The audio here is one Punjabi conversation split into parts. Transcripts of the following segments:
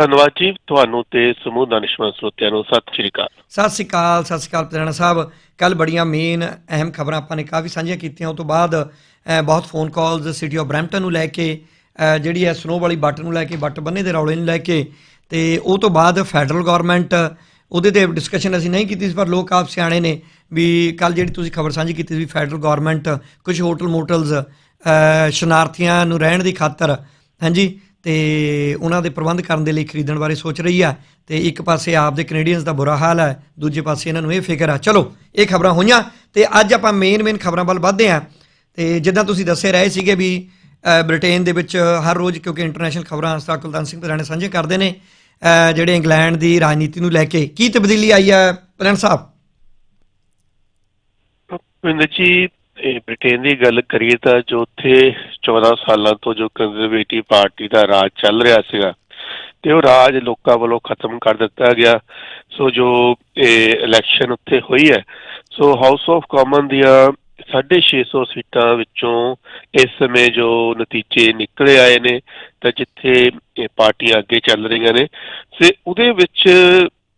ਧੰਨਵਾਦ ਜੀ, ਤੁਹਾਨੂੰ ਤੇ ਸਮੂਹ ਦਾਨਿਸ਼ਮੰਦ ਸਰੋਤਿਆਂ ਨੂੰ ਸਤਿ ਸ਼੍ਰੀ ਅਕਾਲ। ਸਤਿ ਸ਼੍ਰੀ ਅਕਾਲ, ਸਤਿ ਸ਼੍ਰੀ ਅਕਾਲ ਪ੍ਰਧਾਨ ਸਾਹਿਬ। ਕੱਲ ਬੜੀਆਂ ਮੇਨ ਅਹਿਮ ਖਬਰਾਂ ਆਪਾਂ ਨੇ ਕਾਫੀ ਸਾਂਝੀਆਂ ਕੀਤੀਆਂ। ਉਸ ਤੋਂ ਬਾਅਦ ਬਹੁਤ phone calls city of Brampton ਨੂੰ ਲੈ ਕੇ ਜਿਹੜੀ ਹੈ ਸਨੋ ਵਾਲੀ ਬੱਟ ਨੂੰ ਲੈ ਕੇ, ਬੱਟ ਬੰਨੇ ਦੇ ਰੌਲੇ ਨੂੰ ਲੈ ਕੇ, ਤੇ ਉਹ ਤੋਂ ਬਾਅਦ ਫੈਡਰਲ ਗਵਰਨਮੈਂਟ ਉਹਦੇ ਤੇ ਡਿਸਕਸ਼ਨ ਅਸੀਂ ਨਹੀਂ ਕੀਤੀ ਸੀ, ਪਰ ਲੋਕ ਆਪ ਸਿਆਣੇ ਨੇ ਵੀ ਕੱਲ ਜਿਹੜੀ ਤੁਸੀਂ ਖਬਰ ਸਾਂਝੀ ਕੀਤੀ ਸੀ ਵੀ ਫੈਡਰਲ ਗਵਰਨਮੈਂਟ ਕੁਝ ਹੋਟਲ ਮੋਟਲਸ ਸ਼ਨਾਰਥੀਆਂ ਨੂੰ ਰਹਿਣ ਦੀ ਖਾਤਰ। ਹਾਂਜੀ ਤੇ ਉਹਨਾਂ ਦੇ ਪ੍ਰਬੰਧ ਕਰਨ ਦੇ ਲਈ ਖਰੀਦਣ ਬਾਰੇ ਸੋਚ ਰਹੀ ਆ ਤੇ ਇੱਕ ਪਾਸੇ ਆਪ ਦੇ ਕੈਨੇਡੀਅਨਸ ਦਾ ਬੁਰਾ ਹਾਲ ਹੈ ਦੂਜੇ ਪਾਸੇ ਇਹਨਾਂ ਨੂੰ ਇਹ ਫਿਕਰ ਆ। ਚਲੋ, ਇਹ ਖਬਰਾਂ ਹੋਈਆਂ ਤੇ ਅੱਜ ਆਪਾਂ ਮੇਨ ਮੇਨ ਖਬਰਾਂ ਵੱਲ ਵਧਦੇ ਆ। ਤੇ ਜਿੱਦਾਂ ਤੁਸੀਂ ਦੱਸੇ ਰਹੇ ਸੀਗੇ ਵੀ ਬ੍ਰਿਟੇਨ ਦੇ ਵਿੱਚ ਹਰ ਰੋਜ਼ ਕਿਉਂਕਿ ਇੰਟਰਨੈਸ਼ਨਲ ਖਬਰਾਂ ਸਟਾਰ ਕੁਲਤਾਨ ਸਿੰਘ ਪਰਾਣੇ ਸਾਂਝੇ ਕਰਦੇ ਨੇ ਜਿਹੜੇ ਇੰਗਲੈਂਡ ਦੀ ਰਾਜਨੀਤੀ ਨੂੰ ਲੈ ਕੇ ਕੀ ਤਬਦੀਲੀ ਆਈ ਹੈ ਪ੍ਰਧਾਨ ਸਾਹਿਬ? ਪਿੰਡ ਜੀ ਇਹ ਬ੍ਰਿਟੇਨ ਦੀ ਗੱਲ ਕਰੀਏ ਤਾਂ ਜੋ ਉੱਥੇ 14 ਸਾਲਾਂ ਤੋਂ ਜੋ ਕੰਜ਼ਰਵੇਟਿਵ ਪਾਰਟੀ ਦਾ ਰਾਜ ਚੱਲ ਰਿਹਾ ਸੀਗਾ ਤੇ ਉਹ ਰਾਜ ਲੋਕਾਂ ਵੱਲੋਂ ਖਤਮ ਕਰ ਦਿੱਤਾ ਗਿਆ। ਸੋ ਜੋ ਇਹ ਇਲੈਕਸ਼ਨ ਉੱਥੇ ਹੋਈ ਹੈ, ਸੋ ਹਾਊਸ ਆਫ ਕਾਮਨ ਦੀਆਂ 650 ਸੀਟਾਂ ਵਿੱਚੋਂ ਇਸ ਸਮੇਂ ਜੋ ਨਤੀਜੇ ਨਿਕਲੇ ਆਏ ਨੇ, ਤਾਂ ਜਿੱਥੇ ਇਹ ਪਾਰਟੀਆਂ ਅੱਗੇ ਚੱਲ ਰਹੀਆਂ ਨੇ, ਤੇ ਉਹਦੇ ਵਿੱਚ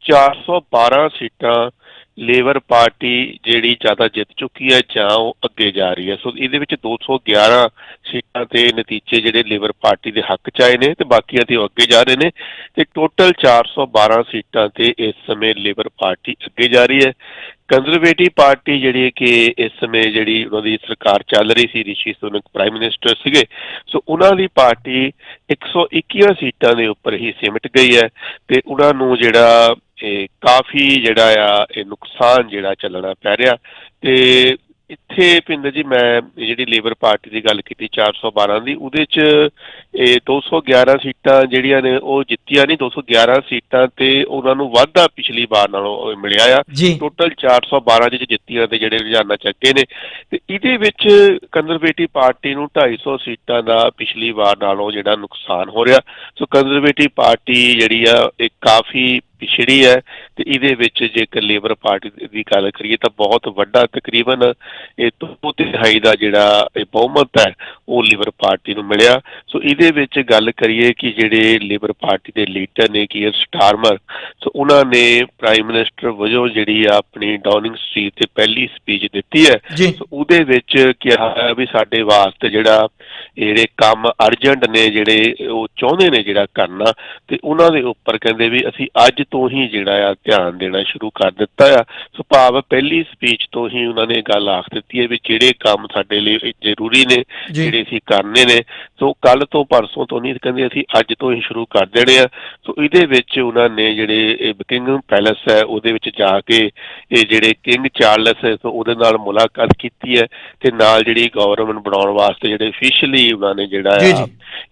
412 ਸੀਟਾਂ ਲੇਬਰ ਪਾਰਟੀ ਜਿਹੜੀ ਜ਼ਿਆਦਾ ਜਿੱਤ ਚੁੱਕੀ ਹੈ ਜਾਂ ਉਹ ਅੱਗੇ ਜਾ ਰਹੀ ਹੈ। ਸੋ ਇਹਦੇ ਵਿੱਚ 211 ਸੀਟਾਂ ਤੇ ਨਤੀਜੇ ਜਿਹੜੇ ਲੇਬਰ ਪਾਰਟੀ ਦੇ ਹੱਕ ਚ ਆਏ ਨੇ ਤੇ ਬਾਕੀਆਂ ਤੇ ਉਹ ਅੱਗੇ ਜਾ ਰਹੇ ਨੇ। ਤੇ ਟੋਟਲ 412 ਸੀਟਾਂ ਤੇ ਇਸ ਸਮੇਂ ਲੇਬਰ ਪਾਰਟੀ ਅੱਗੇ ਜਾ ਰਹੀ ਹੈ। ਕੰਜ਼ਰਵੇਟਿਵ ਪਾਰਟੀ ਜਿਹੜੀ ਕਿ ਇਸ ਸਮੇਂ ਜਿਹੜੀ ਉਹਨਾਂ ਦੀ ਸਰਕਾਰ ਚੱਲ ਰਹੀ ਸੀ, ਰਿਸ਼ੀ ਸੁਨਕ ਪ੍ਰਾਈਮ ਮਿਨਿਸਟਰ ਸੀਗੇ। ਸੋ ਉਹਨਾਂ ਦੀ ਪਾਰਟੀ 121 ਸੀਟਾਂ ਦੇ ਉੱਪਰ ਹੀ ਸਿਮਟ ਗਈ ਹੈ ਤੇ ਉਹਨਾਂ ਨੂੰ ਜਿਹੜਾ ਇਹ ਕਾਫੀ ਜਿਹੜਾ ਆ ਇਹ ਨੁਕਸਾਨ ਜਿਹੜਾ ਚੱਲਣਾ ਪੈ ਰਿਹਾ। ਤੇ ਇੱਥੇ ਪਿੰਡ ਜੀ ਮੈਂ ਜਿਹੜੀ ਲੇਬਰ ਪਾਰਟੀ ਦੀ ਗੱਲ ਕੀਤੀ 412 ਦੀ ਉਹਦੇ ਚ ਇਹ 211 ਸੀਟਾਂ ਜਿਹੜੀਆਂ ਨੇ ਉਹ ਜਿੱਤੀਆਂ ਨਹੀਂ 211 ਸੀਟਾਂ ਤੇ ਉਹਨਾਂ ਨੂੰ ਵਾਧਾ ਪਿਛਲੀ ਵਾਰ ਨਾਲੋਂ ਮਿਲਿਆ ਆ। ਟੋਟਲ 412 ਜਿਹੇ ਜਿੱਤੀਆਂ ਤੇ ਜਿਹੜੇ ਰੁਝਾਨਾਂ ਚ ਅੱਗੇ ਨੇ। ਤੇ ਇਹਦੇ ਵਿੱਚ ਕੰਜ਼ਰਵੇਟਿਵ ਪਾਰਟੀ ਨੂੰ 250 ਸੀਟਾਂ ਦਾ ਪਿਛਲੀ ਵਾਰ ਨਾਲੋਂ ਜਿਹੜਾ ਨੁਕਸਾਨ ਹੋ ਰਿਹਾ। ਸੋ ਕੰਜ਼ਰਵੇਟਿਵ ਪਾਰਟੀ ਜਿਹੜੀ ਆ ਇਹ ਕਾਫੀ ਪਿਛੜੀ ਹੈ ਤੇ ਇਹਦੇ ਵਿੱਚ ਜੇਕਰ ਲੇਬਰ ਪਾਰਟੀ ਦੀ ਗੱਲ ਕਰੀਏ ਤਾਂ ਬਹੁਤ ਵੱਡਾ ਤਕਰੀਬਨ ਇਹ ਦੋ ਤਿਹਾਈ ਦਾ ਜਿਹੜਾ ਇਹ ਬਹੁਮਤ ਹੈ ਉਹ ਲੇਬਰ ਪਾਰਟੀ ਨੂੰ ਮਿਲਿਆ। ਸੋ ਇਹਦੇ ਵਿੱਚ ਗੱਲ ਕਰੀਏ ਕਿ ਜਿਹੜੇ ਲੇਬਰ ਪਾਰਟੀ ਦੇ ਲੀਡਰ ਨੇ ਕੀਅਰ ਸਟਾਰਮਰ ਸੋ ਉਹਨਾਂ ਨੇ ਪ੍ਰਾਈਮ ਮਿਨਿਸਟਰ ਵਜੋਂ ਜਿਹੜੀ ਆਪਣੀ ਡਾਊਨਿੰਗ ਸਟਰੀਟ ਤੇ ਪਹਿਲੀ ਸਪੀਚ ਦਿੱਤੀ ਹੈ। ਸੋ ਉਹਦੇ ਵਿੱਚ ਕਿਹਾ ਵੀ ਸਾਡੇ ਵਾਸਤੇ ਜਿਹੜਾ ਜਿਹੜੇ ਕੰਮ ਅਰਜੈਂਟ ਨੇ ਜਿਹੜੇ ਉਹ ਚਾਹੁੰਦੇ ਨੇ ਜਿਹੜਾ ਕਰਨਾ ਤੇ ਉਹਨਾਂ ਦੇ ਉੱਪਰ ਕਹਿੰਦੇ ਵੀ ਅਸੀਂ ਅੱਜ ਤੋਂ ਹੀ ਜਿਹੜਾ ਆ ਧਿਆਨ ਦੇਣਾ ਸ਼ੁਰੂ ਕਰ ਦਿੱਤਾ ਆ। ਸੋ ਭਾਵ ਪਹਿਲੀ ਸਪੀਚ ਤੋਂ ਹੀ ਉਹਨਾਂ ਨੇ ਗੱਲ ਆਖ ਦਿੱਤੀ ਹੈ ਵੀ ਜਿਹੜੇ ਕੰਮ ਸਾਡੇ ਲਈ ਜ਼ਰੂਰੀ ਨੇ ਜਿਹੜੇ ਅਸੀਂ ਕਰਨੇ ਨੇ ਸੋ ਕੱਲ ਤੋਂ ਪਰਸੋਂ ਤੋਂ ਨਹੀਂ ਕਹਿੰਦੇ ਅਸੀਂ ਅੱਜ ਤੋਂ ਹੀ ਸ਼ੁਰੂ ਕਰ ਦੇਣੇ ਆ ਸੋ ਇਹਦੇ ਵਿੱਚ ਉਹਨਾਂ ਨੇ ਜਿਹੜੇ ਇਹ ਬਕਿੰਗਮ ਪੈਲੇਸ ਹੈ ਉਹਦੇ ਵਿੱਚ ਜਾ ਕੇ ਇਹ ਜਿਹੜੇ ਕਿੰਗ ਚਾਰਲਸ ਹੈ ਸੋ ਉਹਦੇ ਨਾਲ ਮੁਲਾਕਾਤ ਕੀਤੀ ਹੈ ਤੇ ਨਾਲ ਜਿਹੜੀ ਗਵਰਨਮੈਂਟ ਬਣਾਉਣ ਵਾਸਤੇ ਜਿਹੜੇ ਅਫੀਸ਼ੀਅਲੀ ਉਹਨਾਂ ਨੇ ਜਿਹੜਾ ਆ।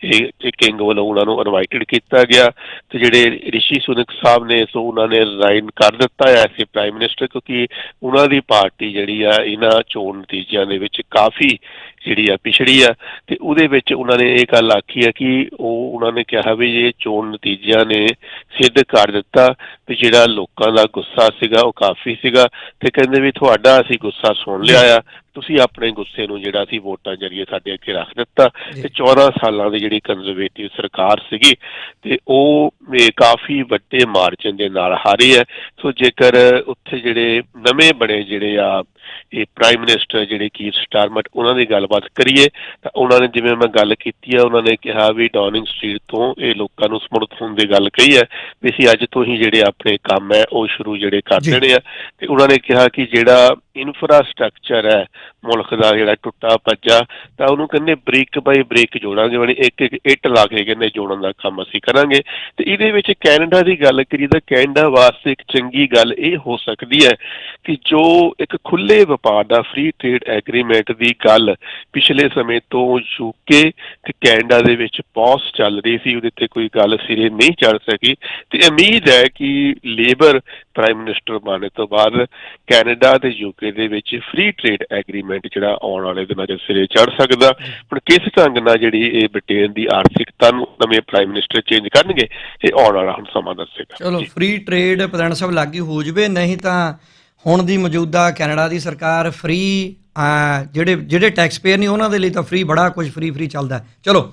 ਇਹ ਕਿੰਗ ਵੱਲੋਂ ਉਹਨਾਂ ਨੂੰ ਇਨਵਾਈਟਡ ਕੀਤਾ ਗਿਆ ਤੇ ਜਿਹੜੇ ਰਿਸ਼ੀ ਸੁਨਕ ਸਾਹਿਬ ਨੇ ਸੋ ਉਹਨਾਂ ਨੇ ਰਿਜ਼ਾਈਨ ਕਰ ਦਿੱਤਾ ਹੈ ਐਸੇ ਪ੍ਰਾਈਮ ਮਿਨਿਸਟਰ ਕਿਉਂਕਿ ਉਹਨਾਂ ਦੀ ਪਾਰਟੀ ਜਿਹੜੀ ਆ ਇਹਨਾਂ ਚੋਣ ਨਤੀਜਿਆਂ ਦੇ ਵਿੱਚ ਕਾਫੀ ਜਿਹੜੀ ਆ ਪਿਛੜੀ ਆ, ਤੇ ਉਹਦੇ ਵਿੱਚ ਉਹਨਾਂ ਨੇ ਇਹ ਗੱਲ ਆਖੀ ਹੈ ਕਿ ਉਹ ਉਹਨਾਂ ਨੇ ਕਿਹਾ ਵੀ ਇਹ ਚੋਣ ਨਤੀਜਿਆਂ ਨੇ ਸਿੱਧ ਕਰ ਦਿੱਤਾ ਵੀ ਜਿਹੜਾ ਲੋਕਾਂ ਦਾ ਗੁੱਸਾ ਸੀਗਾ ਉਹ ਕਾਫੀ ਸੀਗਾ ਤੇ ਕਹਿੰਦੇ ਵੀ ਤੁਹਾਡਾ ਅਸੀਂ ਗੁੱਸਾ ਸੁਣ ਲਿਆ ਆ ਤੁਸੀਂ ਆਪਣੇ ਗੁੱਸੇ ਨੂੰ ਜਿਹੜਾ ਸੀ ਵੋਟਾਂ ਜਰੀਏ ਸਾਡੇ ਅੱਗੇ ਰੱਖ ਦਿੱਤਾ। ਤੇ 14 ਸਾਲਾਂ ਦੀ ਜਿਹੜੀ ਕੰਜ਼ਰਵੇਟਿਵ ਸਰਕਾਰ ਸੀਗੀ ਤੇ ਉਹ ਕਾਫੀ ਵੱਡੇ ਮਾਰਜਨ ਦੇ ਨਾਲ ਹਾਰੀ ਹੈ ਸੋ ਜੇਕਰ ਉੱਥੇ ਜਿਹੜੇ ਨਵੇਂ ਬਣੇ ਜਿਹੜੇ ਆ ਇਹ ਪ੍ਰਾਈਮ ਮਿਨਿਸਟਰ ਜਿਹੜੇ ਕੀ ਸਟਾਰਮਟ ਉਹਨਾਂ ਦੀ ਗੱਲਬਾਤ ਕਰੀਏ ਤਾਂ ਉਹਨਾਂ ਨੇ ਜਿਵੇਂ ਮੈਂ ਗੱਲ ਕੀਤੀ ਹੈ ਉਹਨਾਂ ਨੇ ਕਿਹਾ ਵੀ ਡਾਊਨਿੰਗ ਸਟਰੀਟ ਤੋਂ ਇਹ ਲੋਕਾਂ ਨੂੰ ਸਮਰਥ ਹੋਣ ਦੀ ਗੱਲ ਕਹੀ ਹੈ ਵੀ ਅਸੀਂ ਅੱਜ ਤੋਂ ਹੀ ਜਿਹੜੇ ਆਪਣੇ ਕੰਮ ਹੈ ਉਹ ਸ਼ੁਰੂ ਜਿਹੜੇ ਕਰ। ਦੇਣੇ ਆ ਤੇ ਉਹਨਾਂ ਨੇ ਕਿਹਾ ਕਿ ਜਿਹੜਾ ਇਨਫਰਾਸਟ੍ਰਕਚਰ ਹੈ ਮੁਲਕ ਦਾ ਜਿਹੜਾ ਟੁੱਟਾ ਭੱਜਾ, ਤਾਂ ਉਹਨੂੰ ਕਹਿੰਦੇ ਬ੍ਰਿਕ ਬਾਈ ਬ੍ਰਿਕ ਜੋੜਾਂਗੇ ਬਣੀ ਇੱਕ ਇੱਕ ਇੱਟ ਲਾ ਕੇ ਕਹਿੰਦੇ ਜੋੜਨ ਦਾ ਕੰਮ ਅਸੀਂ ਕਰਾਂਗੇ। ਤੇ ਇਹਦੇ ਵਿੱਚ ਕੈਨੇਡਾ ਦੀ ਗੱਲ ਕਰੀ ਤਾਂ ਕੈਨੇਡਾ ਵਾਸਤੇ ਇੱਕ ਚੰਗੀ ਗੱਲ ਇਹ ਹੋ ਸਕਦੀ ਹੈ ਕਿ ਜੋ ਇੱਕ ਖੁੱਲੇ ਵਪਾਰ ਦਾ ਫ੍ਰੀ ਟ੍ਰੇਡ ਐਗਰੀਮੈਂਟ ਦੀ ਗੱਲ ਪਿਛਲੇ ਸਮੇਂ ਤੋਂ ਯੂਕੇ ਤੇ ਕੈਨੇਡਾ ਦੇ ਵਿੱਚ ਪੌਸ ਚੱਲ ਰਹੀ ਸੀ, ਉਹਦੇ ਤੇ ਕੋਈ ਗੱਲ ਸਿਰੇ ਨਹੀਂ ਚੜ ਸਕੀ। ਤੇ ਉਮੀਦ ਹੈ ਕਿ ਲੇਬਰ ਪ੍ਰਾਈਮ ਮਿਨਿਸਟਰ ਬਣਨ ਤੋਂ ਬਾਅਦ ਕੈਨੇਡਾ ਤੇ ਯੂਕੇ ਦੇ ਵਿੱਚ ਫ੍ਰੀ ਟ੍ਰੇਡ ਐਗਰੀਮੈਂਟ ਜਿਹੜਾ ਆਉਣ ਵਾਲੇ ਦਿਨਾਂ 'ਚ ਸਿਰੇ ਚੜ ਸਕਦਾ ਹੁਣ ਕਿਸ ਢੰਗ ਨਾਲ ਜਿਹੜੀ ਇਹ ਬ੍ਰਿਟੇਨ ਦੀ ਆਰਥਿਕਤਾ ਨੂੰ ਨਵੇਂ ਪ੍ਰਾਈਮ ਮਿਨਿਸਟਰ ਚੇਂਜ ਕਰਨਗੇ ਇਹ ਆਉਣ ਵਾਲਾ ਹੁਣ ਸਮਾਂ ਦੱਸੇਗਾ ਚਲੋ। ਫ੍ਰੀ ਟ੍ਰੇਡ ਪ੍ਰਧਾਨ ਸਾਹਿਬ ਲਾਗੀ ਹੋ ਜਵੇ ਨਹੀਂ ਤਾਂ ਹੁਣ ਦੀ ਮੌਜੂਦਾ ਕੈਨੇਡਾ ਦੀ ਸਰਕਾਰ ਫ੍ਰੀ ਜਿਹੜੇ ਜਿਹੜੇ ਟੈਕਸ ਪੇਅਰ ਨਹੀਂ ਉਹਨਾਂ ਦੇ ਲਈ ਤਾਂ ਫ੍ਰੀ ਬੜਾ ਕੁਝ ਫ੍ਰੀ ਫ੍ਰੀ ਚੱਲਦਾ। ਚਲੋ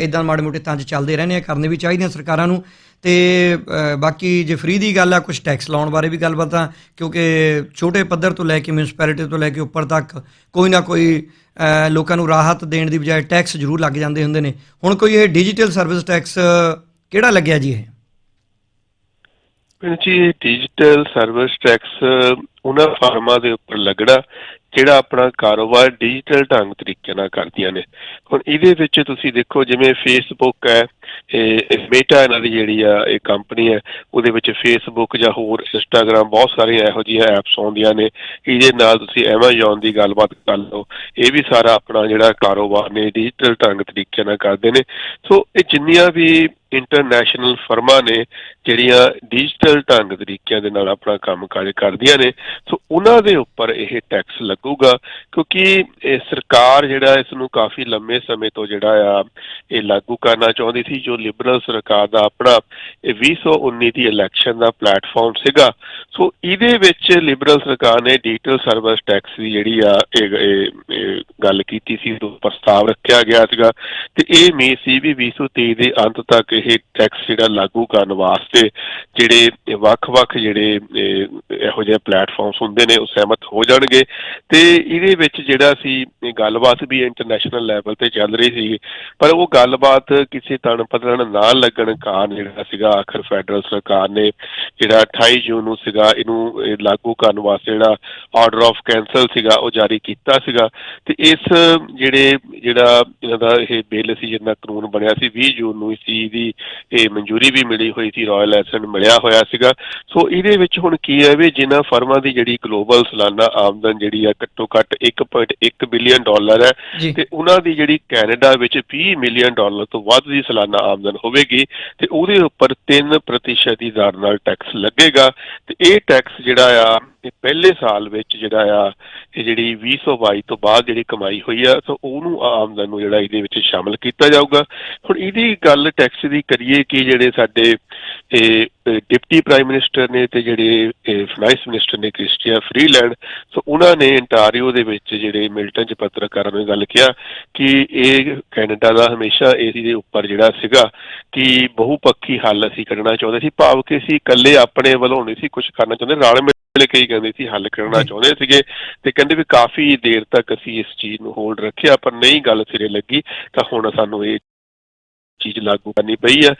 ਇਦਾਂ ਮਾੜੇ ਮੋਟੇ ਤੰਜ ਚੱਲਦੇ ਰਹਿੰਦੇ ਆ ਕਰਨੇ ਵੀ ਚਾਹੀਦੇ ਆ ਸਰਕਾਰਾਂ ਨੂੰ ਤੇ ਬਾਕੀ ਜੇ ਫ੍ਰੀ ਦੀ ਗੱਲ ਆ ਕੁਝ ਟੈਕਸ ਲਾਉਣ ਬਾਰੇ ਵੀ ਗੱਲਬਾਤ ਆ, ਕਿਉਂਕਿ ਛੋਟੇ ਪੱਧਰ ਤੋਂ ਲੈ ਕੇ ਮਿਊਨਿਸਪੈਲਿਟੀ ਤੋਂ ਲੈ ਕੇ ਉੱਪਰ ਤੱਕ ਕੋਈ ਨਾ ਕੋਈ ਲੋਕਾਂ ਨੂੰ ਰਾਹਤ ਦੇਣ ਦੀ ਬਜਾਏ ਟੈਕਸ ਜ਼ਰੂਰ ਲੱਗ ਜਾਂਦੇ ਹੁੰਦੇ ਨੇ। ਹੁਣ ਕੋਈ ਇਹ ਡਿਜੀਟਲ ਸਰਵਿਸ ਟੈਕਸ ਕਿਹੜਾ ਲੱਗਿਆ ਜੀ ਇਹ? ਜੀ ਡਿਜੀਟਲ ਸਰਵਿਸ ਟੈਕਸ ਉਹਨਾਂ ਫਾਰਮਾਂ ਦੇ ਉੱਪਰ ਲੱਗਣਾ, ਜਿਹੜਾ ਆਪਣਾ ਕਾਰੋਬਾਰ ਡਿਜੀਟਲ ਢੰਗ ਤਰੀਕੇ ਨਾਲ ਕਰਦੀਆਂ ਨੇ। ਹੁਣ ਇਹਦੇ ਵਿੱਚ ਤੁਸੀਂ ਦੇਖੋ, ਜਿਵੇਂ ਫੇਸਬੁੱਕ ਹੈ ਇਹ ਮੇਟਾ ਇਹਨਾਂ ਦੀ ਜਿਹੜੀ ਆ, ਇਹ ਕੰਪਨੀ ਹੈ, ਉਹਦੇ ਵਿੱਚ ਫੇਸਬੁੱਕ ਜਾਂ ਹੋਰ ਇੰਸਟਾਗ੍ਰam ਬਹੁਤ ਸਾਰੀਆਂ ਇਹੋ ਜਿਹੀਆਂ ਐਪਸ ਆਉਂਦੀਆਂ ਨੇ, ਇਹਦੇ ਨਾਲ ਤੁਸੀਂ ਐਮਾਜ਼ੋਨ ਦੀ ਗੱਲਬਾਤ ਕਰ ਲਓ, ਇਹ ਵੀ ਸਾਰਾ ਆਪਣਾ ਜਿਹੜਾ ਕਾਰੋਬਾਰ ਨੇ ਡਿਜੀਟਲ ਢੰਗ ਤਰੀਕੇ ਨਾਲ ਕਰਦੇ ਨੇ। ਸੋ ਇਹ ਜਿੰਨੀਆਂ ਵੀ ਇੰਟਰਨੈਸ਼ਨਲ ਫਰਮਾਂ ਨੇ, ਜਿਹੜੀਆਂ ਡਿਜੀਟਲ ਢੰਗ ਤਰੀਕਿਆਂ ਦੇ ਨਾਲ ਆਪਣਾ ਕੰਮਕਾਜ ਕਰਦੀਆਂ ਨੇ, ਸੋ ਉਹਨਾਂ ਦੇ ਉੱਪਰ ਇਹ ਟੈਕਸ ਲੱਗੂਗਾ, ਕਿਉਂਕਿ ਇਹ ਸਰਕਾਰ ਜਿਹੜਾ ਇਸ ਨੂੰ ਕਾਫੀ ਲੰਮੇ ਸਮੇਂ ਤੋਂ ਜਿਹੜਾ ਆ, ਇਹ ਲਾਗੂ ਕਰਨਾ ਚਾਹੁੰਦੀ ਸੀ ਜੋ ਲਿਬਰਲ ਸਰਕਾਰ ਦਾ ਆਪਣਾ ਇਹ 2019 ਦੀ ਇਲੈਕਸ਼ਨ ਦਾ ਪਲੇਟਫਾਰਮ ਸੀਗਾ। ਸੋ ਇਹਦੇ ਵਿੱਚ ਲਿਬਰਲ ਸਰਕਾਰ ਨੇ ਡਿਜੀਟਲ ਸਰਵਿਸ ਟੈਕਸ ਦੀ ਜਿਹੜੀ ਆ, ਇਹ ਗੱਲ ਕੀਤੀ ਸੀ ਉਹ ਪ੍ਰਸਤਾਵ ਰੱਖਿਆ ਗਿਆ ਸੀਗਾ। ਤੇ ਇਹ ਉਮੀਦ ਸੀ ਵੀ 2023 ਦੇ ਅੰਤ ਤੱਕ ਇਹ ਟੈਕਸ ਜਿਹੜਾ ਲਾਗੂ ਕਰਨ ਵਾਸਤੇ ਜਿਹੜੇ ਵੱਖ-ਵੱਖ ਜਿਹੜੇ, ਇਹੋ ਜਿਹੇ ਪਲੇਟਫਾਰਮਸ ਹੁੰਦੇ ਨੇ, ਉਹ ਸਹਿਮਤ ਹੋ ਜਾਣਗੇ। ਤੇ ਇਹਦੇ ਵਿੱਚ ਜਿਹੜਾ ਸੀ ਗੱਲਬਾਤ ਵੀ ਇੰਟਰਨੈਸ਼ਨਲ ਲੈਵਲ ਤੇ ਚੱਲ ਰਹੀ ਸੀ। ਪਰ ਉਹ ਗੱਲਬਾਤ ਕਿਸੇ ਤਣ ਪਤਨ ਨਾ ਲੱਗਣ ਕਾਰਨ ਜਿਹੜਾ ਸੀਗਾ ਆਖਰ ਫੈਡਰਲ ਸਰਕਾਰ ਨੇ ਜਿਹੜਾ 28 ਜੂਨ ਨੂੰ ਸੀਗਾ ਇਹਨੂੰ ਇਹ ਲਾਗੂ ਕਰਨ ਵਾਸਤੇ ਜਿਹੜਾ ਆਰਡਰ ਆਫ ਕੈਂਸਲ ਸੀਗਾ ਉਹ ਜਾਰੀ ਕੀਤਾ ਸੀਗਾ। ਤੇ ਇਸ ਜਿਹੜੇ ਜਿਹੜਾ ਇਹਨਾਂ ਦਾ ਇਹ ਬਿੱਲ ਸੀ ਜਿਹਦਾ ਕਾਨੂੰਨ ਬਣਿਆ ਸੀ 20 ਜੂਨ ਨੂੰ ਇਸ ਚੀਜ਼ ਦੀ ਇਹ ਮਨਜ਼ੂਰੀ ਵੀ ਮਿਲੀ ਹੋਈ ਸੀ ਰਾਇਲ ਐਸੈਂਟ ਮਿਲਿਆ ਹੋਇਆ ਸੀਗਾ। ਸੋ ਇਹਦੇ ਵਿੱਚ ਹੁਣ ਕੀ ਹੈ ਵੀ ਜਿਨ੍ਹਾਂ ਫਰਮਾਂ ਦੀ ਜਿਹੜੀ ਗਲੋਬਲ ਸਾਲਾਨਾ ਆਮਦਨ ਜਿਹੜੀ ਆ ਘੱਟੋ ਘੱਟ 1.1 ਬਿਲੀਅਨ ਡਾਲਰ ਹੈ ਤੇ ਉਹਨਾਂ ਦੀ ਜਿਹੜੀ ਕੈਨੇਡਾ ਵਿੱਚ 20 ਮਿਲੀਅਨ ਡਾਲਰ ਤੋਂ ਵੱਧ ਦੀ ਸਾਲਾਨਾ ਆਮਦਨ ਹੋਵੇਗੀ ਤੇ ਉਹਦੇ ਉੱਪਰ 3% ਦੀ ਦਰ ਨਾਲ ਟੈਕਸ ਲੱਗੇਗਾ ਤੇ ਇਹ ਟੈਕਸ ਜਿਹੜਾ ਆ ਇਹ ਪਹਿਲੇ ਸਾਲ ਵਿੱਚ ਜਿਹੜਾ ਆ, ਇਹ ਜਿਹੜੀ 2022 ਤੋਂ ਬਾਅਦ ਜਿਹੜੀ ਕਮਾਈ ਹੋਈ ਆ ਸੋ ਉਹਨੂੰ ਆਮਦਨ ਨੂੰ ਜਿਹੜਾ ਇਹਦੇ ਵਿੱਚ ਸ਼ਾਮਲ ਕੀਤਾ ਜਾਊਗਾ। ਹੁਣ ਇਹਦੀ ਗੱਲ ਟੈਕਸ ਦੀ ਕਰੀਏ ਕਿ ਜਿਹੜੇ ਸਾਡੇ, ਇਹ ਡਿਪਟੀ ਪ੍ਰਾਈਮ ਮਿਨਿਸਟਰ ਨੇ ਤੇ ਜਿਹੜੇ ਫਾਈਨੈਂਸ ਮਿਨਿਸਟਰ ਨੇ ਕ੍ਰਿਸਟੀਆ ਫਰੀਲੈਂਡ, ਸੋ ਉਹਨਾਂ ਨੇ ਇੰਟਾਰੀਓ ਦੇ ਵਿੱਚ ਜਿਹੜੇ ਮਿਲਟਨ ਚ ਪੱਤਰਕਾਰਾਂ ਨੂੰ ਇਹ ਗੱਲ ਕਿਹਾ ਕਿ ਇਹ ਕੈਨੇਡਾ ਦਾ ਹਮੇਸ਼ਾ ਇਸ ਦੇ ਉੱਪਰ ਜਿਹੜਾ ਸੀਗਾ ਕਿ ਬਹੁਪੱਖੀ ਹੱਲ ਅਸੀਂ ਕੱਢਣਾ ਚਾਹੁੰਦੇ ਸੀ, ਭਾਵ ਕਿ ਅਸੀਂ ਇਕੱਲੇ ਆਪਣੇ ਵੱਲੋਂ ਨਹੀਂ ਸੀ ਕੁਝ ਕਰਨਾ ਚਾਹੁੰਦੇ, ਰਲ ਮਿਲ ਕੇ ਹੀ ਕਹਿੰਦੇ ਸੀ ਹੱਲ ਕਰਨਾ। ਚਾਹੁੰਦੇ ਸੀਗੇ ਤੇ ਕਹਿੰਦੇ ਵੀ ਕਾਫੀ ਦੇਰ ਤੱਕ ਅਸੀਂ ਇਸ ਚੀਜ਼ ਨੂੰ ਹੋਲਡ ਰੱਖਿਆ ਪਰ ਨਹੀਂ ਗੱਲ ਸਿਰੇ ਲੱਗੀ ਤਾਂ ਹੁਣ ਸਾਨੂੰ ਇਹ ਚੀਜ਼ ਲਾਗੂ ਕਰਨੀ ਪਈ ਆ।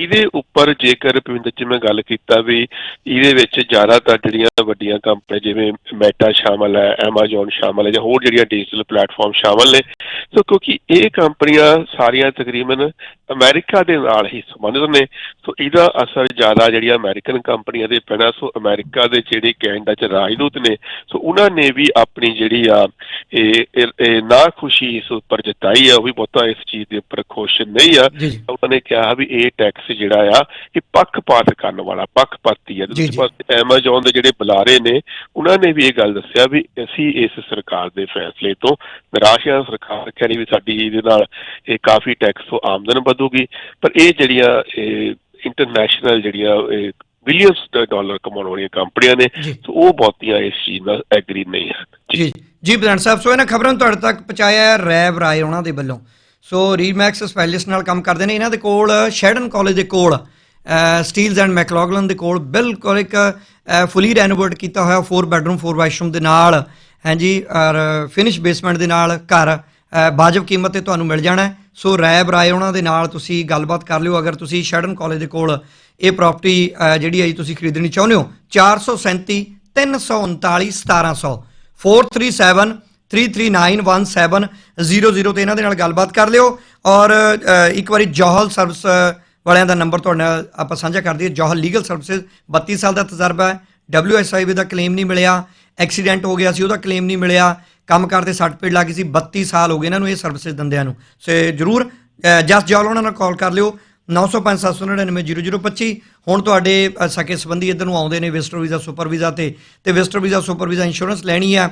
ਇਹਦੇ ਉੱਪਰ ਜੇਕਰ ਭਵਿੰਦਰ ਜੀ ਮੈਂ ਗੱਲ ਕੀਤਾ ਵੀ ਇਹਦੇ ਵਿੱਚ ਜ਼ਿਆਦਾਤਰ ਜਿਹੜੀਆਂ ਵੱਡੀਆਂ ਕੰਪਨੀਆਂ ਜਿਵੇਂ ਮੈਟਾ ਸ਼ਾਮਲ ਹੈ ਐਮਾਜ਼ੋਨ ਸ਼ਾਮਲ ਹੈ ਜਾਂ ਹੋਰ ਜਿਹੜੀਆਂ ਡਿਜੀਟਲ ਪਲੇਟਫਾਰਮ ਸ਼ਾਮਲ ਨੇ ਸੋ ਕਿਉਂਕਿ ਇਹ ਕੰਪਨੀਆਂ ਸਾਰੀਆਂ ਤਕਰੀਬਨ ਅਮਰੀਕਾ ਦੇ ਨਾਲ ਹੀ ਸੰਬੰਧਿਤ ਨੇ ਸੋ ਇਹਦਾ ਅਸਰ ਜ਼ਿਆਦਾ ਜਿਹੜੀਆਂ ਅਮਰੀਕਨ ਕੰਪਨੀਆਂ ਦੇ ਪੈਣਾ ਸੋ ਅਮਰੀਕਾ ਦੇ ਜਿਹੜੇ ਕੈਨੇਡਾ ਚ ਰਾਜਦੂਤ ਨੇ ਸੋ ਉਹਨਾਂ ਨੇ ਵੀ ਆਪਣੀ ਜਿਹੜੀ ਆ ਇਹ ਨਾ ਖੁਸ਼ੀ ਇਸ ਉੱਪਰ ਜਤਾਈ ਆ ਉਹ ਵੀ ਬਹੁਤਾ ਇਸ ਚੀਜ਼ ਦੇ ਉੱਪਰ ਖੁਸ਼ ਨਹੀਂ ਆ। ਉਹਨਾਂ ਨੇ ਕਿਹਾ ਵੀ ਇਹ ਟੈਕਸ ਜਿਹੜਾ ਆ ਇਹ ਪੱਖਪਾਤ ਕਰਨ ਵਾਲਾ ਪੱਖਪਾਤੀ ਹੈ ਦੂਜੇ। ਪਾਸੇ ਐਮਾਜ਼ੋਨ ਦੇ ਜਿਹੜੇ ਬੁਲਾਰੇ ਨੇ ਉਹਨਾਂ ਨੇ ਵੀ ਇਹ ਗੱਲ ਦੱਸਿਆ ਵੀ ਅਸੀਂ ਇਸ ਸਰਕਾਰ ਦੇ ਫੈਸਲੇ ਤੋਂ ਨਿਰਾਸ਼ ਹਾਂ। ਸਰਕਾਰ ਕਹਿ ਰਹੀ ਵੀ ਸਾਡੀ ਇਹਦੇ ਨਾਲ ਇਹ ਕਾਫੀ ਟੈਕਸ ਤੋਂ ਆਮਦਨ ਵਧੂਗੀ। ਪਰ ਇਹ ਜਿਹੜੀਆਂ ਇੰਟਰਨੈਸ਼ਨਲ ਜਿਹੜੀਆਂ ਬਿਲੀਅਨਸ ਡਾਲਰ ਕਮਾਉਣ ਵਾਲੀਆਂ ਕੰਪਨੀਆਂ ਨੇ ਸੋ ਉਹ ਬਹੁਤੀਆਂ ਇਸ ਚੀਜ਼ ਨਾਲ ਐਗਰੀ ਨਹੀਂ ਹਨ। ਜੀ। ਜੀ ਪ੍ਰਧਾਨ ਸਾਹਿਬ ਸੋ ਇਹਨਾਂ ਖਬਰਾਂ ਤੁਹਾਡੇ ਤੱਕ ਪਹੁੰਚਾਇਆ ਹੈ ਰੈਬ ਰਾਏ ਉਹਨਾਂ ਦੇ ਵੱਲੋਂ। ਸੋ ਰੀਮੈਕਸ ਸਪੈਸ਼ਲਿਸਟ ਨਾਲ ਕੰਮ ਕਰਦੇ ਨੇ ਇਹਨਾਂ ਦੇ ਕੋਲ ਸ਼ੈਡਨ ਕਾਲਜ ਦੇ ਕੋਲ ਸਟੀਲਸ ਐਂਡ ਮੈਕਲੋਗਲਨ ਦੇ ਕੋਲ ਬਿਲਕੁਲ ਇੱਕ ਫੁੱਲੀ ਰੈਨੋਵੇਟ ਕੀਤਾ ਹੋਇਆ 4 ਬੈਡਰੂਮ 4 ਵਾਸ਼ਰੂਮ ਦੇ ਨਾਲ, ਹਾਂਜੀ, ਔਰ ਫਿਨਿਸ਼ ਬੇਸਮੈਂਟ ਦੇ ਨਾਲ ਘਰ ਵਾਜਬ ਕੀਮਤ ਤੇ ਤੁਹਾਨੂੰ ਮਿਲ ਜਾਣਾ ਸੋ ਰੈਬ ਰਾਏ ਉਹਨਾਂ ਦੇ ਨਾਲ ਤੁਸੀਂ ਗੱਲਬਾਤ ਕਰ ਲਿਓ। ਅਗਰ ਤੁਸੀਂ ਸ਼ੈਡਨ ਕਾਲਜ ਦੇ ਕੋਲ ਇਹ ਪ੍ਰਾਪਰਟੀ ਜਿਹੜੀ ਹੈ ਜੀ ਤੁਸੀਂ ਖਰੀਦਣੀ ਚਾਹੁੰਦੇ ਹੋ 437 339 1700 437 3391700 ਤੇ ਇਹਨਾਂ ਦੇ ਨਾਲ ਗੱਲਬਾਤ ਕਰ ਲਿਓ। ਔਰ ਇੱਕ ਵਾਰੀ ਜੋਹਲ ਸਰਵਿਸ ਵਾਲਿਆਂ ਦਾ ਨੰਬਰ ਤੁਹਾਡੇ ਨਾਲ ਆਪਾਂ ਸਾਂਝਾ ਕਰ ਦਈਏ। ਜੋਹਲ ਲੀਗਲ ਸਰਵਿਸਿਜ਼ 32 ਸਾਲ ਦਾ ਤਜਰਬਾ ਹੈ। WSIB ਦਾ ਕਲੇਮ ਨਹੀਂ ਮਿਲਿਆ, ਐਕਸੀਡੈਂਟ ਹੋ ਗਿਆ ਸੀ, ਉਹਦਾ ਕਲੇਮ ਨਹੀਂ ਮਿਲਿਆ, ਕੰਮ ਕਰਦੇ ਸੱਟ ਪੇੜ ਲੱਗੀ ਸੀ 32 ਸਾਲ ਹੋ ਗਏ ਇਹਨਾਂ ਨੂੰ ਇਹ ਸਰਵਿਸਿਜ਼ ਦਿੰਦਿਆਂ ਨੂੰ। ਸੇ ਜਰੂਰ ਜਸ ਜੋਲ ਉਹਨਾਂ ਨਾਲ ਕਾਲ ਕਰ ਲਿਓ। 9057990025 ਹੁਣ ਤੁਹਾਡੇ ਸਕੇ ਸੰਬੰਧੀ ਇੱਧਰ ਨੂੰ ਆਉਂਦੇ ਨੇ ਵਿਜ਼ਟਰ ਵੀਜ਼ਾ, ਸੁਪਰ ਵੀਜ਼ਾ ਤੇ। ਤੇ visitor visa, super visa insurance ਲੈਣੀ ਆ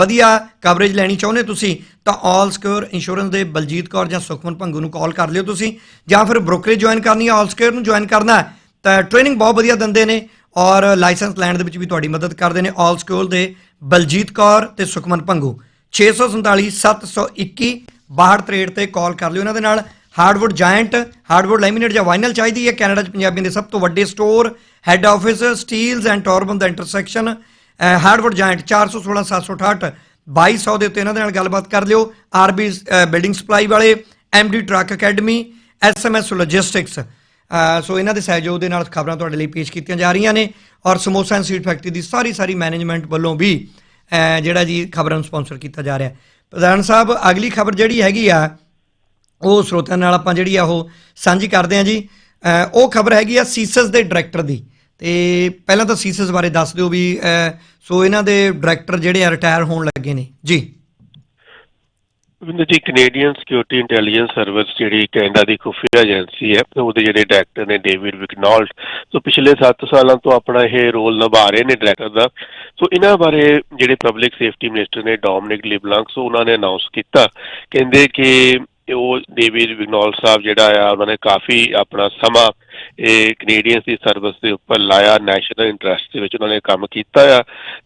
ਵਧੀਆ ਕਵਰੇਜ ਲੈਣੀ ਚਾਹੁੰਦੇ ਤੁਸੀਂ, ਤਾਂ ਆਲ ਸਿਕਿਉਰ ਇੰਸ਼ੋਰੈਂਸ ਦੇ ਬਲਜੀਤ ਕੌਰ ਜਾਂ ਸੁਖਮਨ ਭੰਗੂ ਨੂੰ ਕਾਲ ਕਰ ਲਿਓ ਤੁਸੀਂ, ਜਾਂ ਫਿਰ ਬ੍ਰੋਕਰੇਜ ਜੁਆਇਨ ਕਰਨੀ ਹੈ ਆਲ ਸਿਕਿਉਰ ਨੂੰ ਜੁਆਇਨ ਕਰਨਾ ਤਾਂ ਟ੍ਰੇਨਿੰਗ ਬਹੁਤ ਵਧੀਆ ਦਿੰਦੇ ਨੇ ਔਰ ਲਾਇਸੈਂਸ ਲੈਣ ਦੇ ਵਿੱਚ ਵੀ ਤੁਹਾਡੀ ਮਦਦ ਕਰਦੇ ਨੇ ਆਲ ਸਿਕਿਉਰ ਦੇ ਬਲਜੀਤ ਕੌਰ ਤੇ ਸੁਖਮਨ ਭੰਗੂ। 647 721 6263 ਤੇ ਕਾਲ ਕਰ ਲਿਓ ਇਹਨਾਂ ਦੇ ਨਾਲ। ਹਾਰਡਵੁੱਡ ਜਾਇੰਟ ਹਾਰਡਵੁੱਡ ਲੈਮੀਨੇਟ ਜਾਂ ਵਾਈਨਲ ਚਾਹੀਦੀ ਹੈ, ਕੈਨੇਡਾ 'ਚ ਪੰਜਾਬੀਆਂ ਦੇ ਸਭ ਤੋਂ ਵੱਡੇ store head office Steeles and Torbram the intersection hardwood giant 416 768 2200 ਦੇ ਉੱਤੇ ਇਹਨਾਂ ਦੇ ਨਾਲ ਗੱਲਬਾਤ ਕਰ ਲਿਓ। ਆਰਬੀ ਬਿਲਡਿੰਗ ਸਪਲਾਈ ਵਾਲੇ MD truck academy SMS logistics so ਇਹਨਾਂ ਦੇ ਸਹਿਯੋਗ ਦੇ ਨਾਲ ਖਬਰਾਂ ਤੁਹਾਡੇ ਲਈ ਪੇਸ਼ ਕੀਤੀਆਂ ਜਾ ਰਹੀਆਂ ਨੇ ਔਰ ਸਮੋਸਾ ਐਂਡ ਸਵੀਟ ਫੈਕਟਰੀ ਦੀ ਸਾਰੀ ਸਾਰੀ ਮੈਨੇਜਮੈਂਟ ਵੱਲੋਂ ਵੀ ਜਿਹੜਾ ਜੀ ਖਬਰਾਂ ਨੂੰ ਸਪਾਂਸਰ ਕੀਤਾ ਜਾ ਰਿਹਾ ਪ੍ਰਧਾਨ ਸਾਹਿਬ, ਅਗਲੀ ਖਬਰ ਜਿਹੜੀ ਹੈਗੀ ਆ, ਉਹ ਸਰੋਤਿਆਂ ਨਾਲ ਆਪਾਂ ਜਿਹੜੀ ਆ ਉਹ ਸਾਂਝੀ ਕਰਦੇ ਆ ਜੀ। ਉਹ ਖਬਰ ਹੈਗੀ ਆ ਸੀਸਸ ਦੇ ਡਾਇਰੈਕਟਰ ਦੀ। ਤੇ ਪਹਿਲਾਂ ਤਾਂ ਸੀਸਸ ਬਾਰੇ ਦੱਸ ਦਿਓ ਵੀ ਸੋ ਇਹਨਾਂ ਦੇ ਡਾਇਰੈਕਟਰ ਜਿਹੜੇ ਆ ਰਿਟਾਇਰ ਹੋਣ ਲੱਗੇ ਨੇ। ਜੀ। Vinder ji Canadian security intelligence service ਜਿਹੜੀ ਕੈਨੇਡਾ ਦੀ ਖੁਫੀਆ ਏਜੰਸੀ ਹੈ, ਉਹਦੇ ਜਿਹੜੇ ਡਾਇਰੈਕਟਰ ਨੇ ਡੇਵਿਡ ਵਿਕਨੋਲਟ ਸੋ ਪਿਛਲੇ 7 ਸਾਲਾਂ ਤੋਂ ਆਪਣਾ ਇਹ ਰੋਲ ਨਿਭਾ ਰਹੇ ਨੇ ਡਾਇਰੈਕਟਰ ਦਾ। ਸੋ ਇਹਨਾਂ ਬਾਰੇ ਜਿਹੜੇ ਪਬਲਿਕ ਸੇਫਟੀ ਮਿਨਿਸਟਰ ਨੇ ਡੋਮਨਿਕ ਲਿਬਲੰਕ ਸੋ ਉਹਨਾਂ ਨੇ ਅਨਾਉਂਸ ਕੀਤਾ। ਕਹਿੰਦੇ ਕਿ ਉਹ ਡੇਵਿਡ ਵਿਗਨੋਲ ਸਾਹਿਬ ਜਿਹੜਾ ਆ, ਉਹਨਾਂ ਨੇ ਕਾਫੀ ਆਪਣਾ ਸਮਾਂ ਇਹ ਕੈਨੇਡੀਅਨਸ ਦੀ ਸਰਵਿਸ ਦੇ ਉੱਪਰ ਲਾਇਆ ਨੈਸ਼ਨਲ ਇੰਟਰਸਟ ਦੇ ਵਿੱਚ ਉਹਨਾਂ ਨੇ ਕੰਮ ਕੀਤਾ ਆ।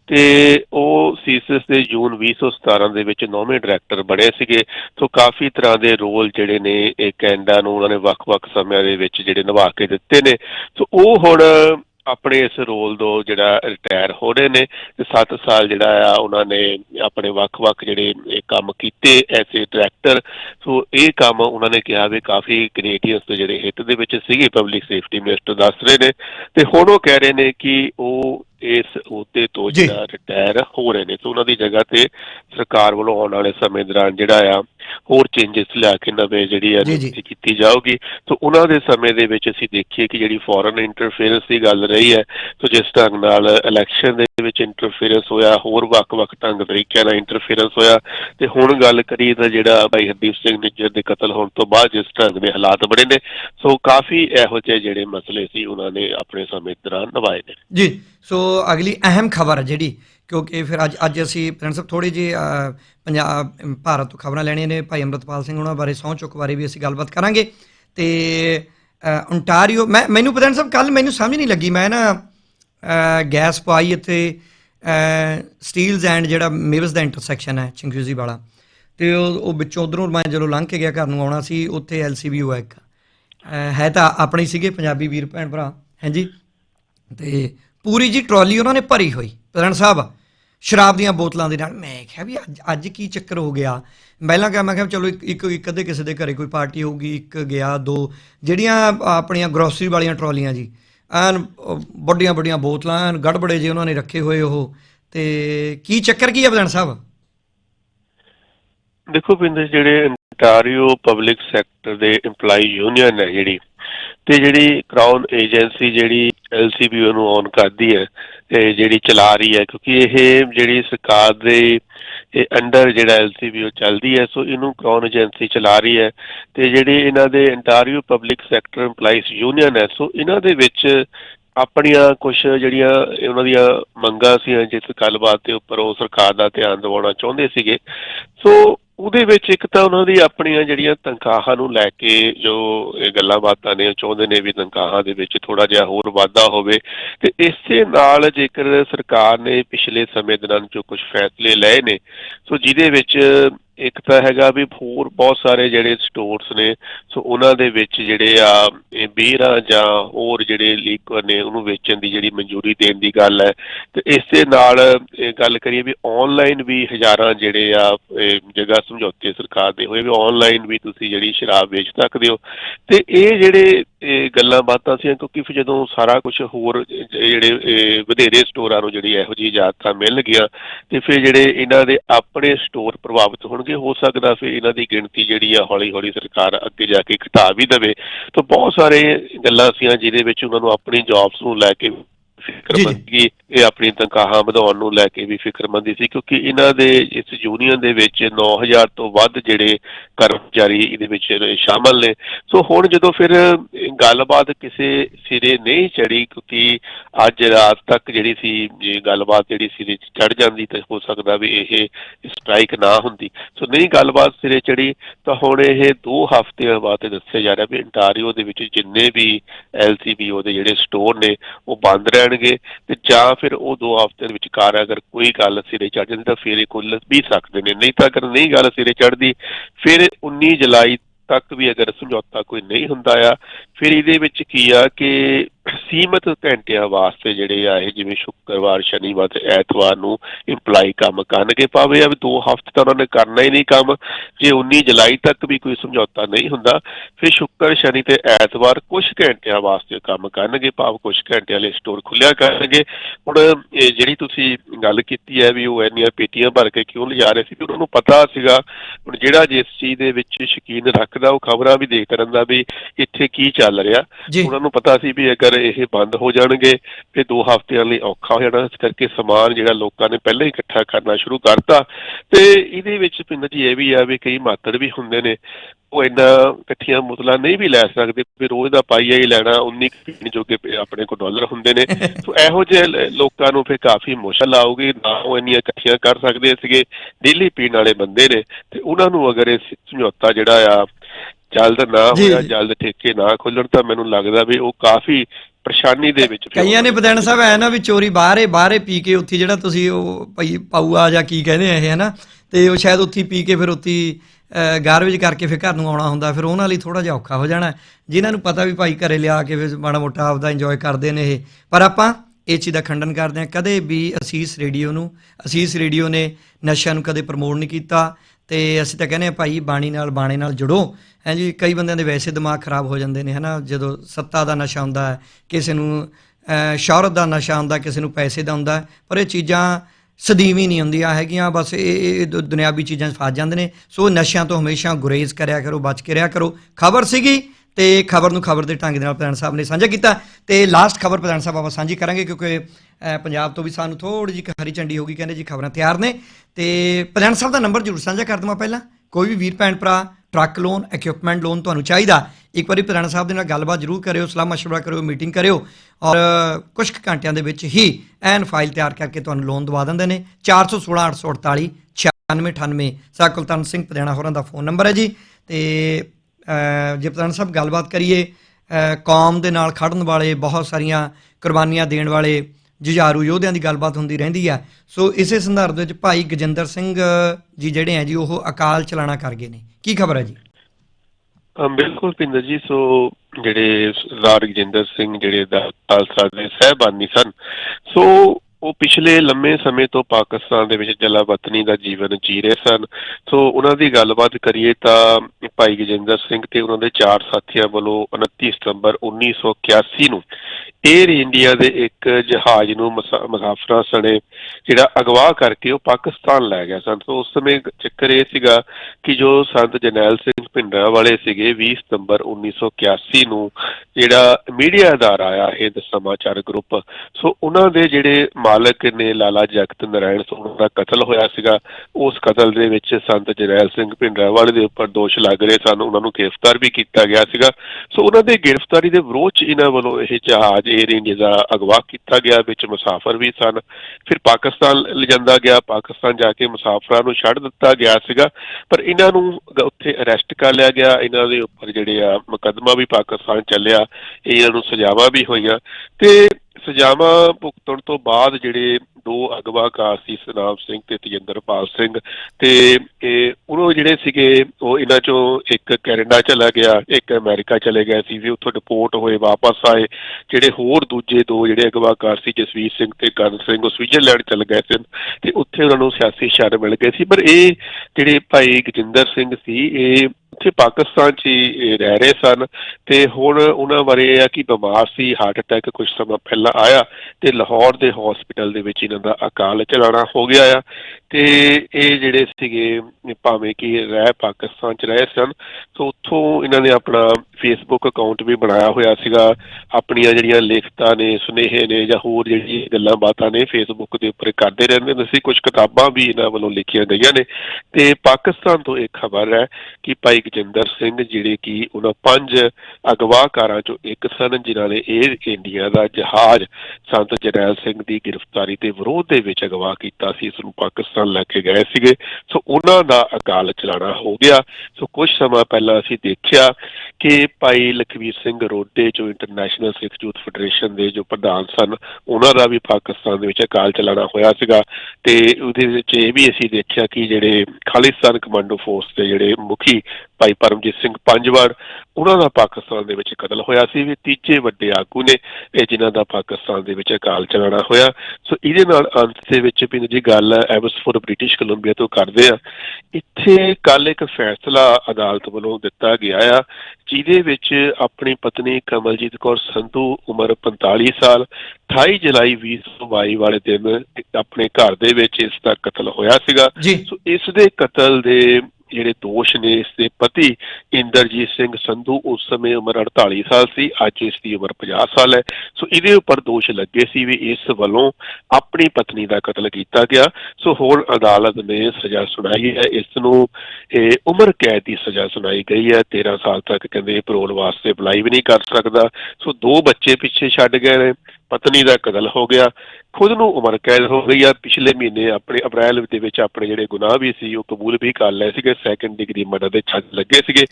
ਤੇ ਉਹ ਸੀਸਸ ਦੇ ਜੂਨ 2017 ਦੇ ਵਿੱਚ ਨੌਵੇਂ ਡਾਇਰੈਕਟਰ ਬਣੇ ਸੀਗੇ। ਸੋ ਕਾਫੀ ਤਰ੍ਹਾਂ ਦੇ ਰੋਲ ਜਿਹੜੇ ਨੇ ਇਹ ਕੈਨੇਡਾ ਨੂੰ ਉਹਨਾਂ ਨੇ ਵੱਖ-ਵੱਖ ਸਮਿਆਂ ਦੇ ਵਿੱਚ ਜਿਹੜੇ ਨਿਭਾ ਕੇ ਦਿੱਤੇ ਨੇ। ਸੋ ਉਹ ਹੁਣ ਆਪਣੇ ਇਸ ਰੋਲ ਤੋਂ ਜਿਹੜਾ ਰਿਟਾਇਰ ਹੋ ਰਹੇ ਨੇ ਤੇ 7 ਸਾਲ ਜਿਹੜਾ ਆ ਉਹਨਾਂ ਨੇ ਆਪਣੇ ਵੱਖ-ਵੱਖ ਜਿਹੜੇ ਇਹ ਕੰਮ ਕੀਤੇ ਐਸੇ ਡਾਇਰੈਕਟਰ ਸੋ ਇਹ ਕੰਮ ਉਹਨਾਂ ਨੇ ਕਿਹਾ ਵੀ ਕਾਫੀ ਕੈਨੇਡੀਅਨਸ ਦੇ ਜਿਹੜੇ ਹਿੱਤ ਦੇ ਵਿੱਚ ਸੀਗੇ ਪਬਲਿਕ ਸੇਫਟੀ ਮਿਨਿਸਟਰ ਦੱਸ ਰਹੇ ਨੇ। ਤੇ ਹੁਣ ਉਹ ਕਹਿ ਰਹੇ ਨੇ ਕਿ ਉਹ ਇਸ ਅਹੁਦੇ ਤੋਂ ਜੀ। ਜਿਹੜਾ ਰਿਟਾਇਰ ਹੋ ਰਹੇ ਨੇ ਸੋ ਉਹਨਾਂ ਦੀ ਜਗ੍ਹਾ ਤੇ ਸਰਕਾਰ ਵੱਲੋਂ ਆਉਣ ਵਾਲੇ ਸਮੇਂ ਦੌਰਾਨ ਜਿਹੜਾ ਆ ਹੋਰ ਚੇਂਜਸ ਲਿਆ ਕੇ ਨਵੇਂ ਜਿਹੜੀ ਆ ਜੀ, ਜੀ। ਨਿਯੁਕਤੀ ਕੀਤੀ ਜਾਊਗੀ ਸੋ ਉਹਨਾਂ ਦੇ ਸਮੇਂ ਦੇ ਵਿੱਚ ਅਸੀਂ ਦੇਖੀਏ ਕਿ ਜਿਹੜੀ ਫੋਰਨ ਇੰਟਰਫੇਰੈਂਸ ਦੀ ਗੱਲ ਰਹੀ ਹੈ ਸੋ ਜਿਸ ਢੰਗ ਨਾਲ ਇਲੈਕਸ਼ਨ ਦੇ ਵਿੱਚ ਇੰਟਰਫੇਰੈਂਸ ਹੋਇਆ ਹੋਰ ਵੱਖ-ਵੱਖ ਢੰਗ ਤਰੀਕਿਆਂ ਨਾਲ ਇੰਟਰਫੇਰੈਂਸ ਹੋਇਆ ਤੇ ਹੁਣ ਗੱਲ ਕਰੀਏ ਤਾਂ ਜਿਹੜਾ ਭਾਈ ਹਰਦੀਪ ਸਿੰਘ ਨਿੱਜਰ ਦੇ ਕਤਲ ਹੋਣ ਤੋਂ ਬਾਅਦ ਜਿਸ ਢੰਗ ਦੇ ਹਾਲਾਤ ਬਣੇ ਨੇ ਸੋ ਕਾਫੀ ਇਹੋ ਜਿਹੇ ਜਿਹੜੇ ਮਸਲੇ ਸੀ ਉਹਨਾਂ ਨੇ ਆਪਣੇ ਸਮੇਂ ਦੌਰਾਨ ਨਿਭਾਏ ਨੇ ਜੀ ਸੋ ਅਗਲੀ ਅਹਿਮ ਖਬਰ ਹੈ ਜਿਹੜੀ ਕਿਉਂਕਿ ਫਿਰ ਅੱਜ ਅੱਜ ਅਸੀਂ ਪ੍ਰਿੰਸ ਸਾਹਿਬ ਥੋੜੀ ਜੀ ਪੰਜਾਬ ਭਾਰਤ ਤੋਂ ਖਬਰਾਂ ਲੈਣੀਆਂ ਨੇ ਭਾਈ ਅੰਮ੍ਰਿਤਪਾਲ ਸਿੰਘ ਉਹਨਾਂ ਬਾਰੇ ਸਹੁੰ ਚੁੱਕ ਬਾਰੇ ਵੀ ਅਸੀਂ ਗੱਲਬਾਤ ਕਰਾਂਗੇ। ਤੇ ਅ, ਓਨਟਾਰੀਓ ਮੈਂ ਮੈਨੂੰ ਪ੍ਰਧਾਨ ਸਾਹਿਬ ਕੱਲ ਮੈਨੂੰ ਸਮਝ ਨਹੀਂ ਲੱਗੀ ਮੈਂ ਨਾ ਗੈਸ ਪਾਈ ਇੱਥੇ ਸਟੀਲਸ ਐਂਡ ਜਿਹੜਾ ਮੇਵਸ ਦਾ ਇੰਟਰਸੈਕਸ਼ਨ ਹੈ ਚਿੰਗੂਜ਼ੀ ਵਾਲਾ। ਤੇ ਉਹ ਉਹ ਵਿੱਚੋਂ ਉਧਰੋਂ ਮੈਂ ਜਦੋਂ ਲੰਘ ਕੇ ਗਿਆ ਘਰ ਨੂੰ ਆਉਣਾ ਸੀ ਉੱਥੇ ਐਲਸੀਬੀਓ ਹੈ ਇੱਕ। ਹੈ ਤਾਂ ਆਪਣੇ ਸੀਗੇ ਪੰਜਾਬੀ ਵੀਰ ਭੈਣ ਭਰਾ ਹਾਂਜੀ ਤੇ ਪੂਰੀ ਜੀ ਟਰਾਲੀ ਉਹਨਾਂ ਨੇ ਭਰੀ ਹੋਈ ਪ੍ਰਧਾਨ ਸਾਹਿਬ, ਸ਼ਰਾਬ ਦੀਆਂ ਬੋਤਲਾਂ ਦੇ ਨਾਲ। ਮੈਂ ਕਿਹਾ ਵੀ ਅੱਜ ਅੱਜ ਕੀ ਚੱਕਰ ਹੋ ਗਿਆ? ਪਹਿਲਾਂ ਕਿਹਾ, ਮੈਂ ਕਿਹਾ ਚਲੋ ਇੱਕ ਇੱਕ ਇੱਕ ਅੱਧੇ ਕਿਸੇ ਦੇ ਘਰੇ ਕੋਈ ਪਾਰਟੀ ਹੋਊਗੀ, ਇੱਕ ਗਿਆ, ਦੋ। ਜਿਹੜੀਆਂ ਆਪਣੀਆਂ ਗਰੋਸਰੀ ਵਾਲੀਆਂ ਟਰਾਲੀਆਂ ਜੀ, ਐਨ ਵੱਡੀਆਂ ਵੱਡੀਆਂ ਬੋਤਲਾਂ, ਐਨ, ਗੜਬੜੇ ਜੇ ਉਹਨਾਂ ਨੇ ਰੱਖੇ ਹੋਏ ਉਹ। ਤੇ ਕੀ ਚੱਕਰ ਕੀ ਹੈ ਪ੍ਰਧਾਨ ਸਾਹਿਬ? ਦੇਖੋ ਪਿੰਦਰ ਜਿਹੜੇ ontario ਪਬਲਿਕ ਸੈਕਟਰ ਦੇ EMPLOYE ਯੂਨੀਅਨ ਹੈ ਜਿਹੜੀ ਤੇ ਜਿਹੜੀ ਕਰਾਊਨ ਏਜੰਸੀ ਜਿਹੜੀ LCBO ਨੂੰ ਔਨ ਕਰਦੀ ਹੈ, ਤੇ ਜਿਹੜੀ ਚਲਾ ਰਹੀ ਹੈ, ਕਿਉਂਕਿ ਇਹ ਜਿਹੜੀ ਸਰਕਾਰ ਦੇ ਇਹ ਅੰਡਰ ਜਿਹੜਾ LCBO ਚੱਲਦੀ ਹੈ, ਸੋ ਇਹਨੂੰ ਕਰਾਊਨ ਏਜੰਸੀ ਚਲਾ ਰਹੀ ਹੈ ਤੇ ਜਿਹੜੀ ਇਹਨਾਂ ਦੇ ontario public sector EMPLOYES union ਹੈ, ਸੋ ਇਹਨਾਂ ਦੇ ਵਿੱਚ ਆਪਣੀਆਂ ਕੁਝ ਜਿਹੜੀਆਂ ਉਹਨਾਂ ਦੀਆਂ ਮੰਗਾਂ ਸੀ ਜਿਸ ਗੱਲਬਾਤ ਦੇ ਉੱਪਰ ਉਹ ਸਰਕਾਰ ਦਾ ਧਿਆਨ ਦਿਵਾਉਣਾ ਚਾਹੁੰਦੇ ਸੀਗੇ। ਸੋ ਉਹਦੇ ਵਿੱਚ ਇੱਕ ਤਾਂ ਉਹਨਾਂ ਦੀ ਆਪਣੀਆਂ ਜਿਹੜੀਆਂ ਤਨਖਾਹਾਂ ਨੂੰ ਲੈ ਕੇ ਜੋ ਇਹ ਗੱਲਾਂ ਬਾਤਾਂ ਨੇ, ਉਹ ਚਾਹੁੰਦੇ ਨੇ ਵੀ ਤਨਖਾਹਾਂ ਦੇ ਵਿੱਚ ਥੋੜਾ ਜਿਹਾ ਹੋਰ ਵਾਧਾ ਹੋਵੇ ਤੇ ਇਸੇ ਨਾਲ ਜੇਕਰ ਸਰਕਾਰ ਨੇ ਪਿਛਲੇ ਸਮੇਂ ਦੌਰਾਨ ਜੋ ਕੁਝ ਫੈਸਲੇ ਲਏ ਨੇ, ਸੋ ਜਿਹਦੇ ਵਿੱਚ ਇੱਕ ਤਾਂ ਹੈਗਾ ਵੀ ਹੋਰ ਬਹੁਤ ਸਾਰੇ ਜਿਹੜੇ ਸਟੋਰਸ ਨੇ, ਸੋ ਉਹਨਾਂ ਦੇ ਵਿੱਚ ਜਿਹੜੇ ਆ, ਇਹ ਬੀਅਰਾਂ ਜਾਂ ਹੋਰ ਜਿਹੜੇ ਲੀਕਰ ਨੇ, ਉਹਨੂੰ ਵੇਚਣ ਦੀ ਜਿਹੜੀ ਮਨਜ਼ੂਰੀ ਦੇਣ ਦੀ ਗੱਲ ਹੈ। ਤੇ ਇਸ ਦੇ ਨਾਲ ਗੱਲ ਕਰੀਏ ਵੀ ਆਨਲਾਈਨ ਵੀ ਹਜ਼ਾਰਾਂ ਜਿਹੜੇ ਆ ਜਗ੍ਹਾ ਸਮਝੌਤੇ ਸਰਕਾਰ ਦੇ ਹੋਏ ਵੀ ਆਨਲਾਈਨ ਵੀ ਤੁਸੀਂ ਜਿਹੜੀ ਸ਼ਰਾਬ ਵੇਚ ਸਕਦੇ ਹੋ। ਤੇ ਇਹ ਜਿਹੜੇ ਇਹ ਗੱਲਾਂ ਬਾਤਾਂ ਸੀ, ਕਿਉਂਕਿ ਫਿਰ ਜਦੋਂ ਸਾਰਾ ਕੁਝ ਹੋਰ ਜਿਹੜੇ ਵਧੇਰੇ ਸਟੋਰਾਂ ਨੂੰ ਜਿਹੜੀ ਇਹੋ ਜਿਹੀ ਇਜਾਜ਼ਤਾਂ ਮਿਲ ਗਿਆ ਤੇ ਫਿਰ ਜਿਹੜੇ ਇਹਨਾਂ ਦੇ ਆਪਣੇ ਸਟੋਰ ਪ੍ਰਭਾਵਿਤ ਹੋਣਗੇ, ਹੋ ਸਕਦਾ ਫਿਰ ਇਹਨਾਂ ਦੀ ਗਿਣਤੀ ਜਿਹੜੀ ਆ ਹੌਲੀ ਹੌਲੀ ਸਰਕਾਰ ਅੱਗੇ ਜਾ ਕੇ ਘਟਾ ਵੀ ਦੇਵੇ। ਤਾਂ ਬਹੁਤ ਸਾਰੇ ਗੱਲਾਂ ਸੀਆਂ, ਜਿਹਦੇ ਵਿੱਚ ਉਹਨਾਂ ਨੂੰ ਆਪਣੀ ਜੌਬਸ ਨੂੰ ਲੈ ਕੇ ਫਿਕਰਮੰਦੀ ਇਹ ਆਪਣੀ ਤਨਖਾਹਾਂ ਵਧਾਉਣ ਨੂੰ ਲੈ ਕੇ ਵੀ ਫਿਕਰਮੰਦੀ ਸੀ ਕਿਉਂਕਿ ਇਹਨਾਂ ਦੇ ਇਸ ਯੂਨੀਅਨ ਦੇ ਵਿੱਚ 9000 ਤੋਂ ਵੱਧ ਜਿਹੜੇ ਕਰਮਚਾਰੀ ਇਹਦੇ ਵਿੱਚ ਸ਼ਾਮਲ ਨੇ। ਸੋ ਹੁਣ ਜਦੋਂ ਫਿਰ ਗੱਲਬਾਤ ਕਿਸੇ ਸਿਰੇ ਨਹੀਂ ਚੜੀ ਕਿਉਂਕਿ ਅੱਜ ਰਾਤ ਤੱਕ ਜਿਹੜੀ ਸੀ ਜੇ ਗੱਲਬਾਤ ਜਿਹੜੀ ਸਿਰੇ ਚੜ ਜਾਂਦੀ ਤਾਂ ਹੋ ਸਕਦਾ ਵੀ ਇਹ ਸਟ੍ਰਾਈਕ ਨਾ ਹੁੰਦੀ। ਸੋ ਨਹੀਂ ਗੱਲਬਾਤ ਸਿਰੇ ਚੜੀ ਤਾਂ ਹੁਣ ਇਹ 2 ਹਫ਼ਤੇ ਬਾਅਦ ਦੱਸਿਆ ਜਾ ਰਿਹਾ ਵੀ ਇੰਟਾਰੀਓ ਦੇ ਵਿੱਚ ਜਿੰਨੇ ਵੀ LCBO ਦੇ ਜਿਹੜੇ ਸਟੋਰ ਨੇ ਉਹ ਬੰਦ ਰਹਿਣਗੇ ਤੇ ਜਾਂ ਫਿਰ ਉਹ ਦੋ ਹਫ਼ਤੇ ਦੇ ਵਿਚਕਾਰ ਅਗਰ ਕੋਈ ਗੱਲ ਸਿਰੇ ਚੜ ਜਾਂਦੀ ਤਾਂ ਫਿਰ ਇਹ ਖੁੱਲ ਵੀ ਸਕਦੇ ਨੇ। ਨਹੀਂ ਤਾਂ ਅਗਰ ਨਹੀਂ ਗੱਲ ਸਿਰੇ ਚੜਦੀ ਫਿਰ 19 ਜੁਲਾਈ ਤੱਕ ਵੀ ਅਗਰ ਸਮਝੌਤਾ ਕੋਈ ਨਹੀਂ ਹੁੰਦਾ ਆ, ਫਿਰ ਇਹਦੇ ਵਿੱਚ ਕੀ ਆ ਕਿ ਸੀਮਤ ਘੰਟਿਆਂ ਵਾਸਤੇ ਜਿਹੜੇ ਆ ਇਹ ਜਿਵੇਂ ਸ਼ੁੱਕਰਵਾਰ ਸ਼ਨੀਵਾਰ ਤੇ ਐਤਵਾਰ ਨੂੰ ਇੰਪਲਾਈ ਕੰਮ ਕਰਨਗੇ ਭਾਵੇਂ ਆ ਵੀ ਦੋ ਹਫ਼ਤੇ ਤਾਂ ਉਹਨਾਂ ਨੇ ਕਰਨਾ ਹੀ ਨਹੀਂ ਕੰਮ ਜੇ 19 ਜੁਲਾਈ ਤੱਕ ਵੀ ਕੋਈ ਸਮਝੌਤਾ ਨਹੀਂ ਹੁੰਦਾ ਫਿਰ ਸ਼ੁੱਕਰ ਸ਼ਨੀ ਤੇ ਐਤਵਾਰ ਕੁਝ ਘੰਟਿਆਂ ਵਾਸਤੇ ਕੰਮ ਕਰਨਗੇ ਭਾਵ ਕੁਝ ਘੰਟਿਆਂ ਲਈ ਸਟੋਰ ਖੁੱਲਿਆ ਕਰਨਗੇ। ਹੁਣ ਇਹ ਜਿਹੜੀ ਤੁਸੀਂ ਗੱਲ ਕੀਤੀ ਹੈ ਵੀ ਉਹ ਇੰਨੀਆਂ ਪੇਟੀਆਂ ਭਰ ਕੇ ਕਿਉਂ ਲਿਜਾ ਰਹੇ ਸੀ ਵੀ ਉਹਨਾਂ ਨੂੰ ਪਤਾ ਸੀਗਾ ਹੁਣ ਜਿਹੜਾ ਜਿਸ ਚੀਜ਼ ਦੇ ਵਿੱਚ ਸ਼ਕੀਨ ਰੱਖਦਾ ਉਹ ਖਬਰਾਂ ਵੀ ਦੇਖਦਾ ਰਹਿੰਦਾ ਵੀ ਇੱਥੇ ਕੀ ਚੱਲ ਰਿਹਾ। ਉਹਨਾਂ ਨੂੰ ਪਤਾ ਸੀ ਵੀ ਅਗਰ ਇਹ ਬੰਦ ਹੋ ਜਾਣਗੇ ਤੇ ਦੋ ਹਫ਼ਤਿਆਂ ਲਈ ਔਖਾ ਹੋ ਜਾਣਾ। ਇਸ ਕਰਕੇ ਸਮਾਨ ਜਿਹੜਾ ਲੋਕਾਂ ਨੇ ਪਹਿਲਾਂ ਹੀ ਇਕੱਠਾ ਕਰਨਾ ਸ਼ੁਰੂ ਕਰਤਾ। ਤੇ ਇਹਦੇ ਵਿੱਚ ਪਿੰਡ ਜੀ ਇਹ ਵੀ ਆ ਵੀ ਕਈ ਮਾਤੜ ਵੀ ਹੁੰਦੇ ਨੇ। ਉਹ ਇੰਨਾ ਇਕੱਠੀਆਂ ਮੁਤਲਾ ਨਹੀਂ ਵੀ ਲੈ ਸਕਦੇ ਵੀ ਰੋਜ਼ ਦਾ ਪਾਈਆ ਹੀ ਲੈਣਾ 19 ਕੁ ਪੀਣ ਜੋਗੇ ਆਪਣੇ ਕੋਲ ਡਾਲਰ ਹੁੰਦੇ ਨੇ। ਸੋ ਇਹੋ ਜਿਹੇ ਲੋਕਾਂ ਨੂੰ ਫਿਰ ਕਾਫੀ ਮੁਸ਼ਕਲ ਆਊਗੀ ਨਾ ਉਹ ਇੰਨੀਆਂ ਇਕੱਠੀਆਂ ਕਰ ਸਕਦੇ ਸੀਗੇ। ਡੇਲੀ ਪੀਣ ਵਾਲੇ ਬੰਦੇ ਨੇ। ਤੇ ਉਹਨਾਂ ਨੂੰ ਅਗਰ ਇਹ ਸਮਝੌਤਾ ਜਿਹੜਾ ਆ ਜਲਦ ਨਾ ਜੀ, ਹੋਇਆ ਜੀ। ਜਲਦ ਠੇਕੇ ਨਾ ਖੁੱਲਣ ਤਾਂ ਮੈਨੂੰ ਲੱਗਦਾ ਵੀ ਉਹ ਕਾਫੀ ਪਰੇਸ਼ਾਨੀ ਦੇ ਵਿੱਚ ਫਿਰ ਕਈਆਂ ਨੇ ਬਦੈਣ ਸਾਹਿਬ ਐ ਨਾ ਵੀ ਚੋਰੀ ਬਾਹਰੇ ਬਾਹਰੇ ਪੀ ਕੇ ਉੱਥੇ ਜਿਹੜਾ ਤੁਸੀਂ ਉਹ ਪਈ ਪਾਊਆ ਜਾਂ ਕੀ ਕਹਿੰਦੇ ਆ ਇਹ ਹੈ ਨਾ ਤੇ ਉਹ ਸ਼ਾਇਦ ਉੱਥੇ ਹੀ ਪੀ ਕੇ ਫਿਰ ਉੱਥੇ ਗਾਰਬੇਜ ਕਰਕੇ ਫਿਰ ਘਰ ਨੂੰ ਆਉਣਾ ਹੁੰਦਾ ਫਿਰ ਉਹਨਾਂ ਲਈ ਥੋੜਾ ਜਿਹਾ ਔਖਾ ਹੋ ਜਾਣਾ। ਜਿਨ੍ਹਾਂ ਨੂੰ ਪਤਾ ਵੀ ਭਾਈ ਘਰੇ ਲਿਆ ਕੇ ਫਿਰ ਮਾੜਾ ਮੋਟਾ ਆਪਦਾ ਇੰਜੋਏ ਕਰਦੇ ਨੇ ਇਹ। ਪਰ ਆਪਾਂ ਇਹ ਚੀਜ਼ ਦਾ ਖੰਡਨ ਕਰਦੇ ਹਾਂ। ਕਦੇ ਵੀ ਅਸੀਸ ਰੇਡੀਓ ਨੂੰ ਅਸੀਸ ਰੇਡੀਓ ਨੇ ਨਸ਼ਿਆਂ ਨੂੰ ਕਦੇ ਪ੍ਰਮੋਟ ਨਹੀਂ ਕੀਤਾ। ਤੇ ਅਸੀਂ ਤਾਂ ਕਹਿੰਦੇ ਆ ਭਾਈ ਬਾਣੀ ਨਾਲ ਬਾਣੇ ਨਾਲ ਜੁੜੋ। ਹੈ ਜੀ ਕਈ ਬੰਦਿਆਂ ਦੇ ਵੈਸੇ ਦਿਮਾਗ ਖਰਾਬ ਹੋ ਜਾਂਦੇ ਨੇ ਹਨਾ? ਜਦੋਂ ਸੱਤਾ ਦਾ ਨਸ਼ਾ ਹੁੰਦਾ ਹੈ ਕਿਸੇ ਨੂੰ ਅਹ, ਸ਼ੌਹਰਤ ਦਾ ਨਸ਼ਾ ਹੁੰਦਾ ਕਿਸੇ ਨੂੰ ਪੈਸੇ ਦਾ ਹੁੰਦਾ ਪਰ ਇਹ ਚੀਜ਼ਾਂ ਸਦੀਵੀ ਨਹੀਂ ਹੁੰਦੀਆਂ ਹੈਗੀਆਂ ਬਸ ਇਹ ਇਹ ਦੁਨਿਆਵੀ ਚੀਜ਼ਾਂ ਫਸ ਜਾਂਦੇ ਨੇ। ਸੋ ਨਸ਼ਿਆਂ ਤੋਂ ਹਮੇਸ਼ਾ ਗੁਰੇਜ਼ ਕਰਿਆ ਕਰੋ ਬਚ ਕੇ ਰਿਹਾ ਕਰੋ। ਖਬਰ ਸੀਗੀ ਤੇ ਖਬਰ ਨੂੰ ਖਬਰ ਦੇ ਢੰਗ ਦੇ ਨਾਲ ਪ੍ਰਧਾਨ ਸਾਹਿਬ ਨੇ ਸਾਂਝਾ ਕੀਤਾ ਤੇ ਲਾਸਟ ਖਬਰ ਪ੍ਰਧਾਨ ਸਾਹਿਬ ਆਪਾਂ ਸਾਂਝੀ ਕਰਾਂਗੇ ਕਿਉਂਕਿ ਪੰਜਾਬ ਤੋਂ ਵੀ ਸਾਨੂੰ ਥੋੜੀ ਜਿਹੀ ਹਰੀ ਝੰਡੀ ਹੋ ਗਈ, ਕਹਿੰਦੇ ਜੀ ਖਬਰਾਂ ਤਿਆਰ ਨੇ ਤੇ ਪ੍ਰਧਾਨ ਸਾਹਿਬ ਦਾ ਨੰਬਰ ਜ਼ਰੂਰ ਸਾਂਝਾ ਕਰ ਦਵਾਂ ਪਹਿਲਾਂ। ਕੋਈ ਵੀ ਵੀਰ, ਭੈਣ, ਭਰਾ ਟਰੱਕ ਲੋਨ ਇਕਵਿਪਮੈਂਟ ਲੋਨ ਤੁਹਾਨੂੰ ਚਾਹੀਦਾ, ਇੱਕ ਵਾਰੀ ਪ੍ਰਧਾਨ ਸਾਹਿਬ ਦੇ ਨਾਲ ਗੱਲਬਾਤ ਜ਼ਰੂਰ ਕਰਿਓ, ਸਲਾਹ ਮਸ਼ਵਰਾ ਕਰਿਓ ਮੀਟਿੰਗ ਕਰਿਓ ਔਰ ਕੁਝ ਕੁ ਘੰਟਿਆਂ ਦੇ ਵਿੱਚ ਹੀ ਐਨ ਫਾਈਲ ਤਿਆਰ ਕਰਕੇ ਤੁਹਾਨੂੰ ਲੋਨ ਦਵਾ ਦਿੰਦੇ ਨੇ। 416 848 9698 ਸਾ ਕੁਲਤਾਨ ਸਿੰਘ ਪਧਿਆਣਾ ਹੋਰਾਂ ਦਾ ਫੋਨ ਨੰਬਰ ਹੈ ਜੀ। ਤੇ ਅਹ, ਸਾਹਿਬ ਗੱਲਬਾਤ ਕਰੀਏ ਕੌਮ ਦੇ ਨਾਲ ਖੜਨ ਵਾਲੇ ਬਹੁਤ ਸਾਰੀਆਂ ਕੁਰਬਾਨੀਆਂ ਦੇਣ ਵਾਲੇ ਜੁਝਾਰੂ ਯੋਧਿਆਂ ਦੀ ਗੱਲਬਾਤ ਹੁੰਦੀ ਰਹਿੰਦੀ ਆ ਸੋ ਇਸੇ ਸੰਦਰਭ ਵਿੱਚ ਭਾਈ ਗਜਿੰਦਰ ਸਿੰਘ ਜੀ ਜਿਹੜੇ ਆ ਜੀ ਉਹ ਅਕਾਲ ਚਲਾਣਾ ਕਰ ਗਏ ਨੇ। ਕੀ ਖਬਰ ਹੈ ਜੀ? ਬਿਲਕੁਲ ਪਿੰਦਰ ਜੀ ਸੋ ਜਿਹੜੇ ਸਰਦਾਰ ਗਜਿੰਦਰ ਸਿੰਘ ਜਿਹੜੇ ਦਾ ਖਾਲਸਾ ਦੇ ਸਹਿਬਾਨੀ ਸਨ ਸੋ ਉਹ ਪਿਛਲੇ ਲੰਮੇ ਸਮੇਂ ਤੋਂ ਪਾਕਿਸਤਾਨ ਦੇ ਵਿੱਚ ਜਲਾਵਤਨੀ ਦਾ ਜੀਵਨ ਜੀ ਰਹੇ ਸਨ। ਸੋ ਉਹਨਾਂ ਦੀ ਗੱਲਬਾਤ ਕਰੀਏ ਤਾਂ ਭਾਈ ਗਜਿੰਦਰ ਸਿੰਘ ਤੇ ਉਹਨਾਂ ਦੇ ਚਾਰ ਸਾਥੀਆਂ ਵੱਲੋਂ 29 ਸਤੰਬਰ 1981 ਨੂੰ 에ਅਰ ਇੰਡੀਆ ਦੇ ਇੱਕ ਜਹਾਜ਼ ਨੂੰ ਮੁਸਾਫਰਾਂ ਸਣੇ ਜਿਹੜਾ ਅਗਵਾ ਕਰਕੇ ਉਹ ਪਾਕਿਸਤਾਨ ਲੈ ਗਿਆ ਸਨ। ਸੋ ਉਸ ਸਮੇਂ ਚੱਕਰ ਇਹ ਸੀਗਾ ਕਿ ਜੋ ਸੰਤ ਜਨੈਲ ਸਿੰਘ ਭਿੰਡਰਾਂ ਵਾਲੇ ਸੀਗੇ 20 ਸਤੰਬਰ 1981 ਨੂੰ ਜਿਹੜਾ ਮੀਡੀਆ ਅਦਾਰਾ ਆਇਆ ਇਹ ਸਮਾਚਾਰ ਗਰੁੱਪ। ਸੋ ਉਹਨਾਂ ਦੇ ਜਿਹੜੇ ਮਾਲਕ ਨੇ ਲਾਲਾ ਜਗਤ ਨਾਰਾਇਣ ਸੋ ਦਾ ਕਤਲ ਹੋਇਆ ਸੀਗਾ। ਉਸ ਕਤਲ ਦੇ ਵਿੱਚ ਸੰਤ ਜਰਨੈਲ ਸਿੰਘ ਭਿੰਡਰਾਂ ਵਾਲੇ ਦੇ ਉੱਪਰ ਦੋਸ਼ ਲੱਗ ਰਹੇ ਸਨ। ਉਹਨਾਂ ਨੂੰ ਗ੍ਰਿਫਤਾਰ ਵੀ ਕੀਤਾ ਗਿਆ ਸੀਗਾ। ਸੋ ਉਹਨਾਂ ਦੇ ਗ੍ਰਿਫਤਾਰੀ ਦੇ ਵਿਰੋਧ ਚ ਇਹਨਾਂ ਵੱਲੋਂ ਇਹ ਜਹਾਜ਼ 에ਅਰ ਇੰਡੀਆ ਦਾ ਅਗਵਾ ਕੀਤਾ ਗਿਆ, ਵਿੱਚ ਮੁਸਾਫਰ ਵੀ ਸਨ। ਫਿਰ ਪਾਕਿਸਤਾਨ ਲਿਜਾਂਦਾ ਗਿਆ। ਪਾਕਿਸਤਾਨ ਜਾ ਕੇ ਮੁਸਾਫਰਾਂ ਨੂੰ ਛੱਡ ਦਿੱਤਾ ਗਿਆ ਸੀਗਾ। ਪਰ ਇਹਨਾਂ ਨੂੰ ਉੱਥੇ ਅਰੈਸਟ ਕਰ ਲਿਆ ਗਿਆ। ਇਹਨਾਂ ਦੇ ਉੱਪਰ ਜਿਹੜੇ ਆ ਮੁਕੱਦਮਾ ਵੀ ਪਾਕਿਸਤਾਨ ਚੱਲਿਆ। ਇਹਨਾਂ ਨੂੰ ਸਜ਼ਾਵਾਂ ਵੀ ਹੋਈਆਂ। ਤੇ ਸਜ਼ਾਵਾਂ ਭੁਗਤਣ ਤੋਂ ਬਾਅਦ ਜਿਹੜੇ ਦੋ ਅਗਵਾਕਾਰ ਸੀ, ਸਨਾਮ ਸਿੰਘ ਤੇ ਤੇਜਿੰਦਰਪਾਲ ਸਿੰਘ ਤੇ ਇਹ ਉਹ ਜਿਹੜੇ ਸੀਗੇ, ਉਹ ਇਹਨਾਂ ਚੋਂ ਇੱਕ ਕੈਨੇਡਾ ਚਲਾ ਗਿਆ, ਇੱਕ ਅਮਰੀਕਾ ਚਲੇ ਗਿਆ ਸੀ, ਵੀ ਉੱਥੋਂ ਡਿਪੋਰਟ ਹੋਏ, ਵਾਪਸ ਆਏ। ਜਿਹੜੇ ਹੋਰ ਦੂਜੇ ਦੋ ਜਿਹੜੇ ਅਗਵਾਕਾਰ ਸੀ, ਜਸਵੀਰ ਸਿੰਘ ਤੇ ਕਰਨ ਸਿੰਘ, ਉਹ ਸਵਿਟਜ਼ਰਲੈਂਡ ਚਲੇ ਗਏ ਸੀ ਤੇ ਉੱਥੇ ਉਹਨਾਂ ਨੂੰ ਸਿਆਸੀ ਸ਼ਰ ਮਿਲ ਗਏ ਸੀ। ਪਰ ਇਹ ਜਿਹੜੇ ਭਾਈ ਗਜਿੰਦਰ ਸਿੰਘ ਸੀ, ਇਹ ਉੱਥੇ ਪਾਕਿਸਤਾਨ 'ਚ ਹੀ ਇਹ ਰਹਿ ਰਹੇ ਸਨ ਤੇ ਹੁਣ ਉਹਨਾਂ ਬਾਰੇ ਇਹ ਆ ਕਿ ਬਿਮਾਰ ਸੀ ਹਾਰਟ ਅਟੈਕ ਕੁਝ ਸਮਾਂ ਪਹਿਲਾਂ ਆਇਆ ਤੇ ਲਾਹੌਰ ਦੇ ਹਸਪੀਟਲ ਦੇ ਵਿੱਚ ਇਹਨਾਂ ਦਾ ਅਕਾਲ ਚਲਾਣਾ ਹੋ ਗਿਆ ਆ ਤੇ ਇਹ ਜਿਹੜੇ ਸੀਗੇ, ਭਾਵੇਂ ਕਿ ਰਹਿ ਪਾਕਿਸਤਾਨ 'ਚ ਰਹੇ ਸਨ, ਸੋ ਉੱਥੋਂ ਇਹਨਾਂ ਨੇ ਆਪਣਾ ਫੇਸਬੁੱਕ ਅਕਾਊਂਟ ਵੀ ਬਣਾਇਆ ਹੋਇਆ ਸੀਗਾ, ਆਪਣੀਆਂ ਜਿਹੜੀਆਂ ਲਿਖਤਾਂ ਨੇ, ਸੁਨੇਹੇ ਨੇ ਜਾਂ ਹੋਰ ਜਿਹੜੀ ਗੱਲਾਂ ਬਾਤਾਂ ਨੇ ਫੇਸਬੁੱਕ ਦੇ ਉੱਪਰ ਕਰਦੇ ਰਹਿੰਦੇ ਨੇ ਸੀ ਕੁਝ ਕਿਤਾਬਾਂ ਵੀ ਇਹਨਾਂ ਵੱਲੋਂ ਲਿਖੀਆਂ ਗਈਆਂ ਨੇ ਤੇ ਪਾਕਿਸਤਾਨ ਤੋਂ ਇੱਕ ਖਬਰ ਹੈ ਕਿ ਭਾਈ ਗਜਿੰਦਰ ਸਿੰਘ ਜਿਹੜੇ ਕਿ ਉਹਨਾਂ ਪੰਜ ਅਗਵਾਕਾਰਾਂ ਚੋਂ ਇੱਕ ਸਨ, ਜਿਨ੍ਹਾਂ ਨੇ 에ਅਰ ਇੰਡੀਆ ਦਾ ਜਹਾਜ਼ ਸੰਤ ਜਰਨੈਲ ਸਿੰਘ ਦੀ ਗ੍ਰਿਫਤਾਰੀ ਦੇ ਵਿਰੋਧ ਦੇ ਵਿੱਚ ਅਗਵਾ ਕੀਤਾ ਸੀ, ਇਸ ਨੂੰ ਪਾਕਿਸਤਾਨ ਲੈ ਕੇ ਗਏ ਸੀਗੇ। ਸੋ ਉਹਨਾਂ ਦਾ ਅਕਾਲ ਚਲਾਣਾ ਹੋ ਗਿਆ। ਸੋ ਕੁਝ ਸਮਾਂ ਪਹਿਲਾਂ ਅਸੀਂ ਦੇਖਿਆ ਕਿ ਭਾਈ ਲਖਵੀਰ ਸਿੰਘ ਰੋਡੇ ਜੋ ਇੰਟਰਨੈਸ਼ਨਲ ਸਿੱਖ ਯੂਥ ਫੈਡਰੇਸ਼ਨ ਦੇ ਜੋ ਪ੍ਰਧਾਨ ਸਨ, ਉਹਨਾਂ ਦਾ ਵੀ ਪਾਕਿਸਤਾਨ ਦੇ ਵਿੱਚ ਅਕਾਲ ਚਲਾਣਾ ਹੋਇਆ ਸੀਗਾ। ਤੇ ਉਹਦੇ ਵਿੱਚ ਇਹ ਵੀ ਅਸੀਂ ਦੇਖਿਆ ਕਿ ਜਿਹੜੇ ਖਾਲਿਸਤਾਨ ਕਮਾਂਡੋ ਫੋਰਸ ਦੇ ਜਿਹੜੇ ਮੁਖੀ ਭਾਈ ਪਰਮਜੀਤ ਸਿੰਘ ਪੰਜਵਾੜ ਉਹਨਾਂ ਦਾ ਪਾਕਿਸਤਾਨ ਦੇ ਵਿੱਚ ਕਤਲ ਹੋਇਆ ਸੀ ਵੀ ਤੀਜੇ ਵੱਡੇ ਆਗੂ ਨੇ ਇਹ ਜਿਨ੍ਹਾਂ ਦਾ ਪਾਕਿਸਤਾਨ ਦੇ ਵਿੱਚ ਅਕਾਲ ਚਲਾਣਾ ਹੋਇਆ। ਸੋ ਇਹਦੇ ਨਾਲ ਅੰਤ ਦੇ ਵਿੱਚ ਪਿੰਡ ਜੀ ਗੱਲ ਐਬਸਫੋਰਡ ਬ੍ਰਿਟਿਸ਼ ਕੋਲੰਬੀਆ ਤੋਂ ਕਰਦੇ ਆ ਇੱਥੇ ਕੱਲ ਇੱਕ ਫੈਸਲਾ ਅਦਾਲਤ ਵੱਲੋਂ ਦਿੱਤਾ ਗਿਆ ਆ ਜਿਹਦੇ ਵਿੱਚ ਆਪਣੀ ਪਤਨੀ ਕਮਲਜੀਤ ਕੌਰ ਸੰਧੂ ਉਮਰ 45 ਸਾਲ 28 ਜੁਲਾਈ 2022 ਵਾਲੇ ਦਿਨ ਆਪਣੇ ਘਰ ਦੇ ਵਿੱਚ ਇਸ ਦਾ ਕਤਲ ਹੋਇਆ ਸੀਗਾ। ਸੋ ਇਸ ਦੇ ਕਤਲ ਦੇ ਜਿਹੜੇ ਦੋਸ਼ ਨੇ ਇਸ ਦੇ ਪਤੀ ਇੰਦਰਜੀਤ ਸਿੰਘ ਸੰਧੂ ਉਸ ਸਮੇਂ ਉਮਰ 48 ਸਾਲ ਸੀ, ਅੱਜ ਇਸ ਦੀ ਉਮਰ 50 ਸਾਲ ਹੈ। ਸੋ ਇਹਦੇ ਉੱਪਰ ਦੋਸ਼ ਲੱਗੇ ਸੀ ਵੀ ਇਸ ਵੱਲੋਂ ਆਪਣੀ ਪਤਨੀ ਦਾ ਕਤਲ ਕੀਤਾ ਗਿਆ। ਸੋ ਹੁਣ ਅਦਾਲਤ ਨੇ ਸਜ਼ਾ ਸੁਣਾਈ ਹੈ। ਇਸ ਨੂੰ, ਇਹ ਉਮਰ ਕੈਦ ਦੀ ਸਜ਼ਾ ਸੁਣਾਈ ਗਈ ਹੈ। 13 ਸਾਲ ਤੱਕ ਕਹਿੰਦੇ ਪੈਰੋਲ ਵਾਸਤੇ ਅਪਲਾਈ ਵੀ ਨਹੀਂ ਕਰ ਸਕਦਾ। ਸੋ ਦੋ ਬੱਚੇ ਪਿੱਛੇ ਛੱਡ ਗਏ ਨੇ। ਪਤਨੀ ਦਾ ਕਤਲ ਹੋ ਗਿਆ। ਖੁਦ ਨੂੰ ਉਮਰ ਕੈਦ ਹੋ ਗਈ ਆ। ਪਿਛਲੇ ਮਹੀਨੇ ਆਪਣੇ ਅਪ੍ਰੈਲ ਦੇ ਵਿੱਚ ਆਪਣੇ ਜਿਹੜੇ ਗੁਨਾਹ ਵੀ ਸੀ, ਉਹ ਕਬੂਲ ਵੀ ਕਰ ਲਏ ਸੀਗੇ। ਸੈਕੰਡ ਡਿਗਰੀ ਮਰਡਰ ਦੇ ਛੱਜ ਲੱਗੇ ਸੀਗੇ।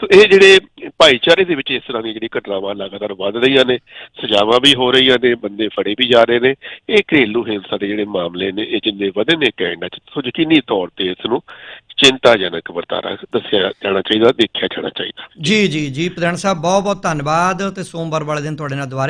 ਸੋ ਇਹ ਜਿਹੜੇ ਭਾਈਚਾਰੇ ਦੇ ਵਿੱਚ ਇਸ ਤਰ੍ਹਾਂ ਦੀਆਂ ਜਿਹੜੀ ਘਟਨਾਵਾਂ ਲਗਾਤਾਰ ਵੱਧ ਰਹੀਆਂ ਨੇ ਸਜ਼ਾਵਾਂ ਵੀ ਹੋ ਰਹੀਆਂ ਨੇ ਬੰਦੇ ਫੜੇ ਵੀ ਜਾ ਰਹੇ ਨੇ ਇਹ ਘਰੇਲੂ ਹਿੰਸਾ ਦੇ ਜਿਹੜੇ ਮਾਮਲੇ ਨੇ ਇਹ ਜਿੰਨੇ ਵਧੇ ਨੇ ਕੈਨੇਡਾ ਚ ਸੋ ਯਕੀਨੀ ਤੌਰ ਤੇ ਇਸ ਨੂੰ ਚਿੰਤਾਜਨਕ ਵਰਤਾਰਾ ਦੱਸਿਆ ਜਾਣਾ ਚਾਹੀਦਾ ਦੇਖਿਆ ਜਾਣਾ ਚਾਹੀਦਾ। ਜੀ ਜੀ ਜੀ ਪ੍ਰਧਾਨ ਸਾਹਿਬ ਬਹੁਤ ਬਹੁਤ ਧੰਨਵਾਦ ਤੇ ਸੋਮਵਾਰ ਵਾਲੇ ਦਿਨ ਤੁਹਾਡੇ ਨਾਲ ਦੁਬਾਰਾ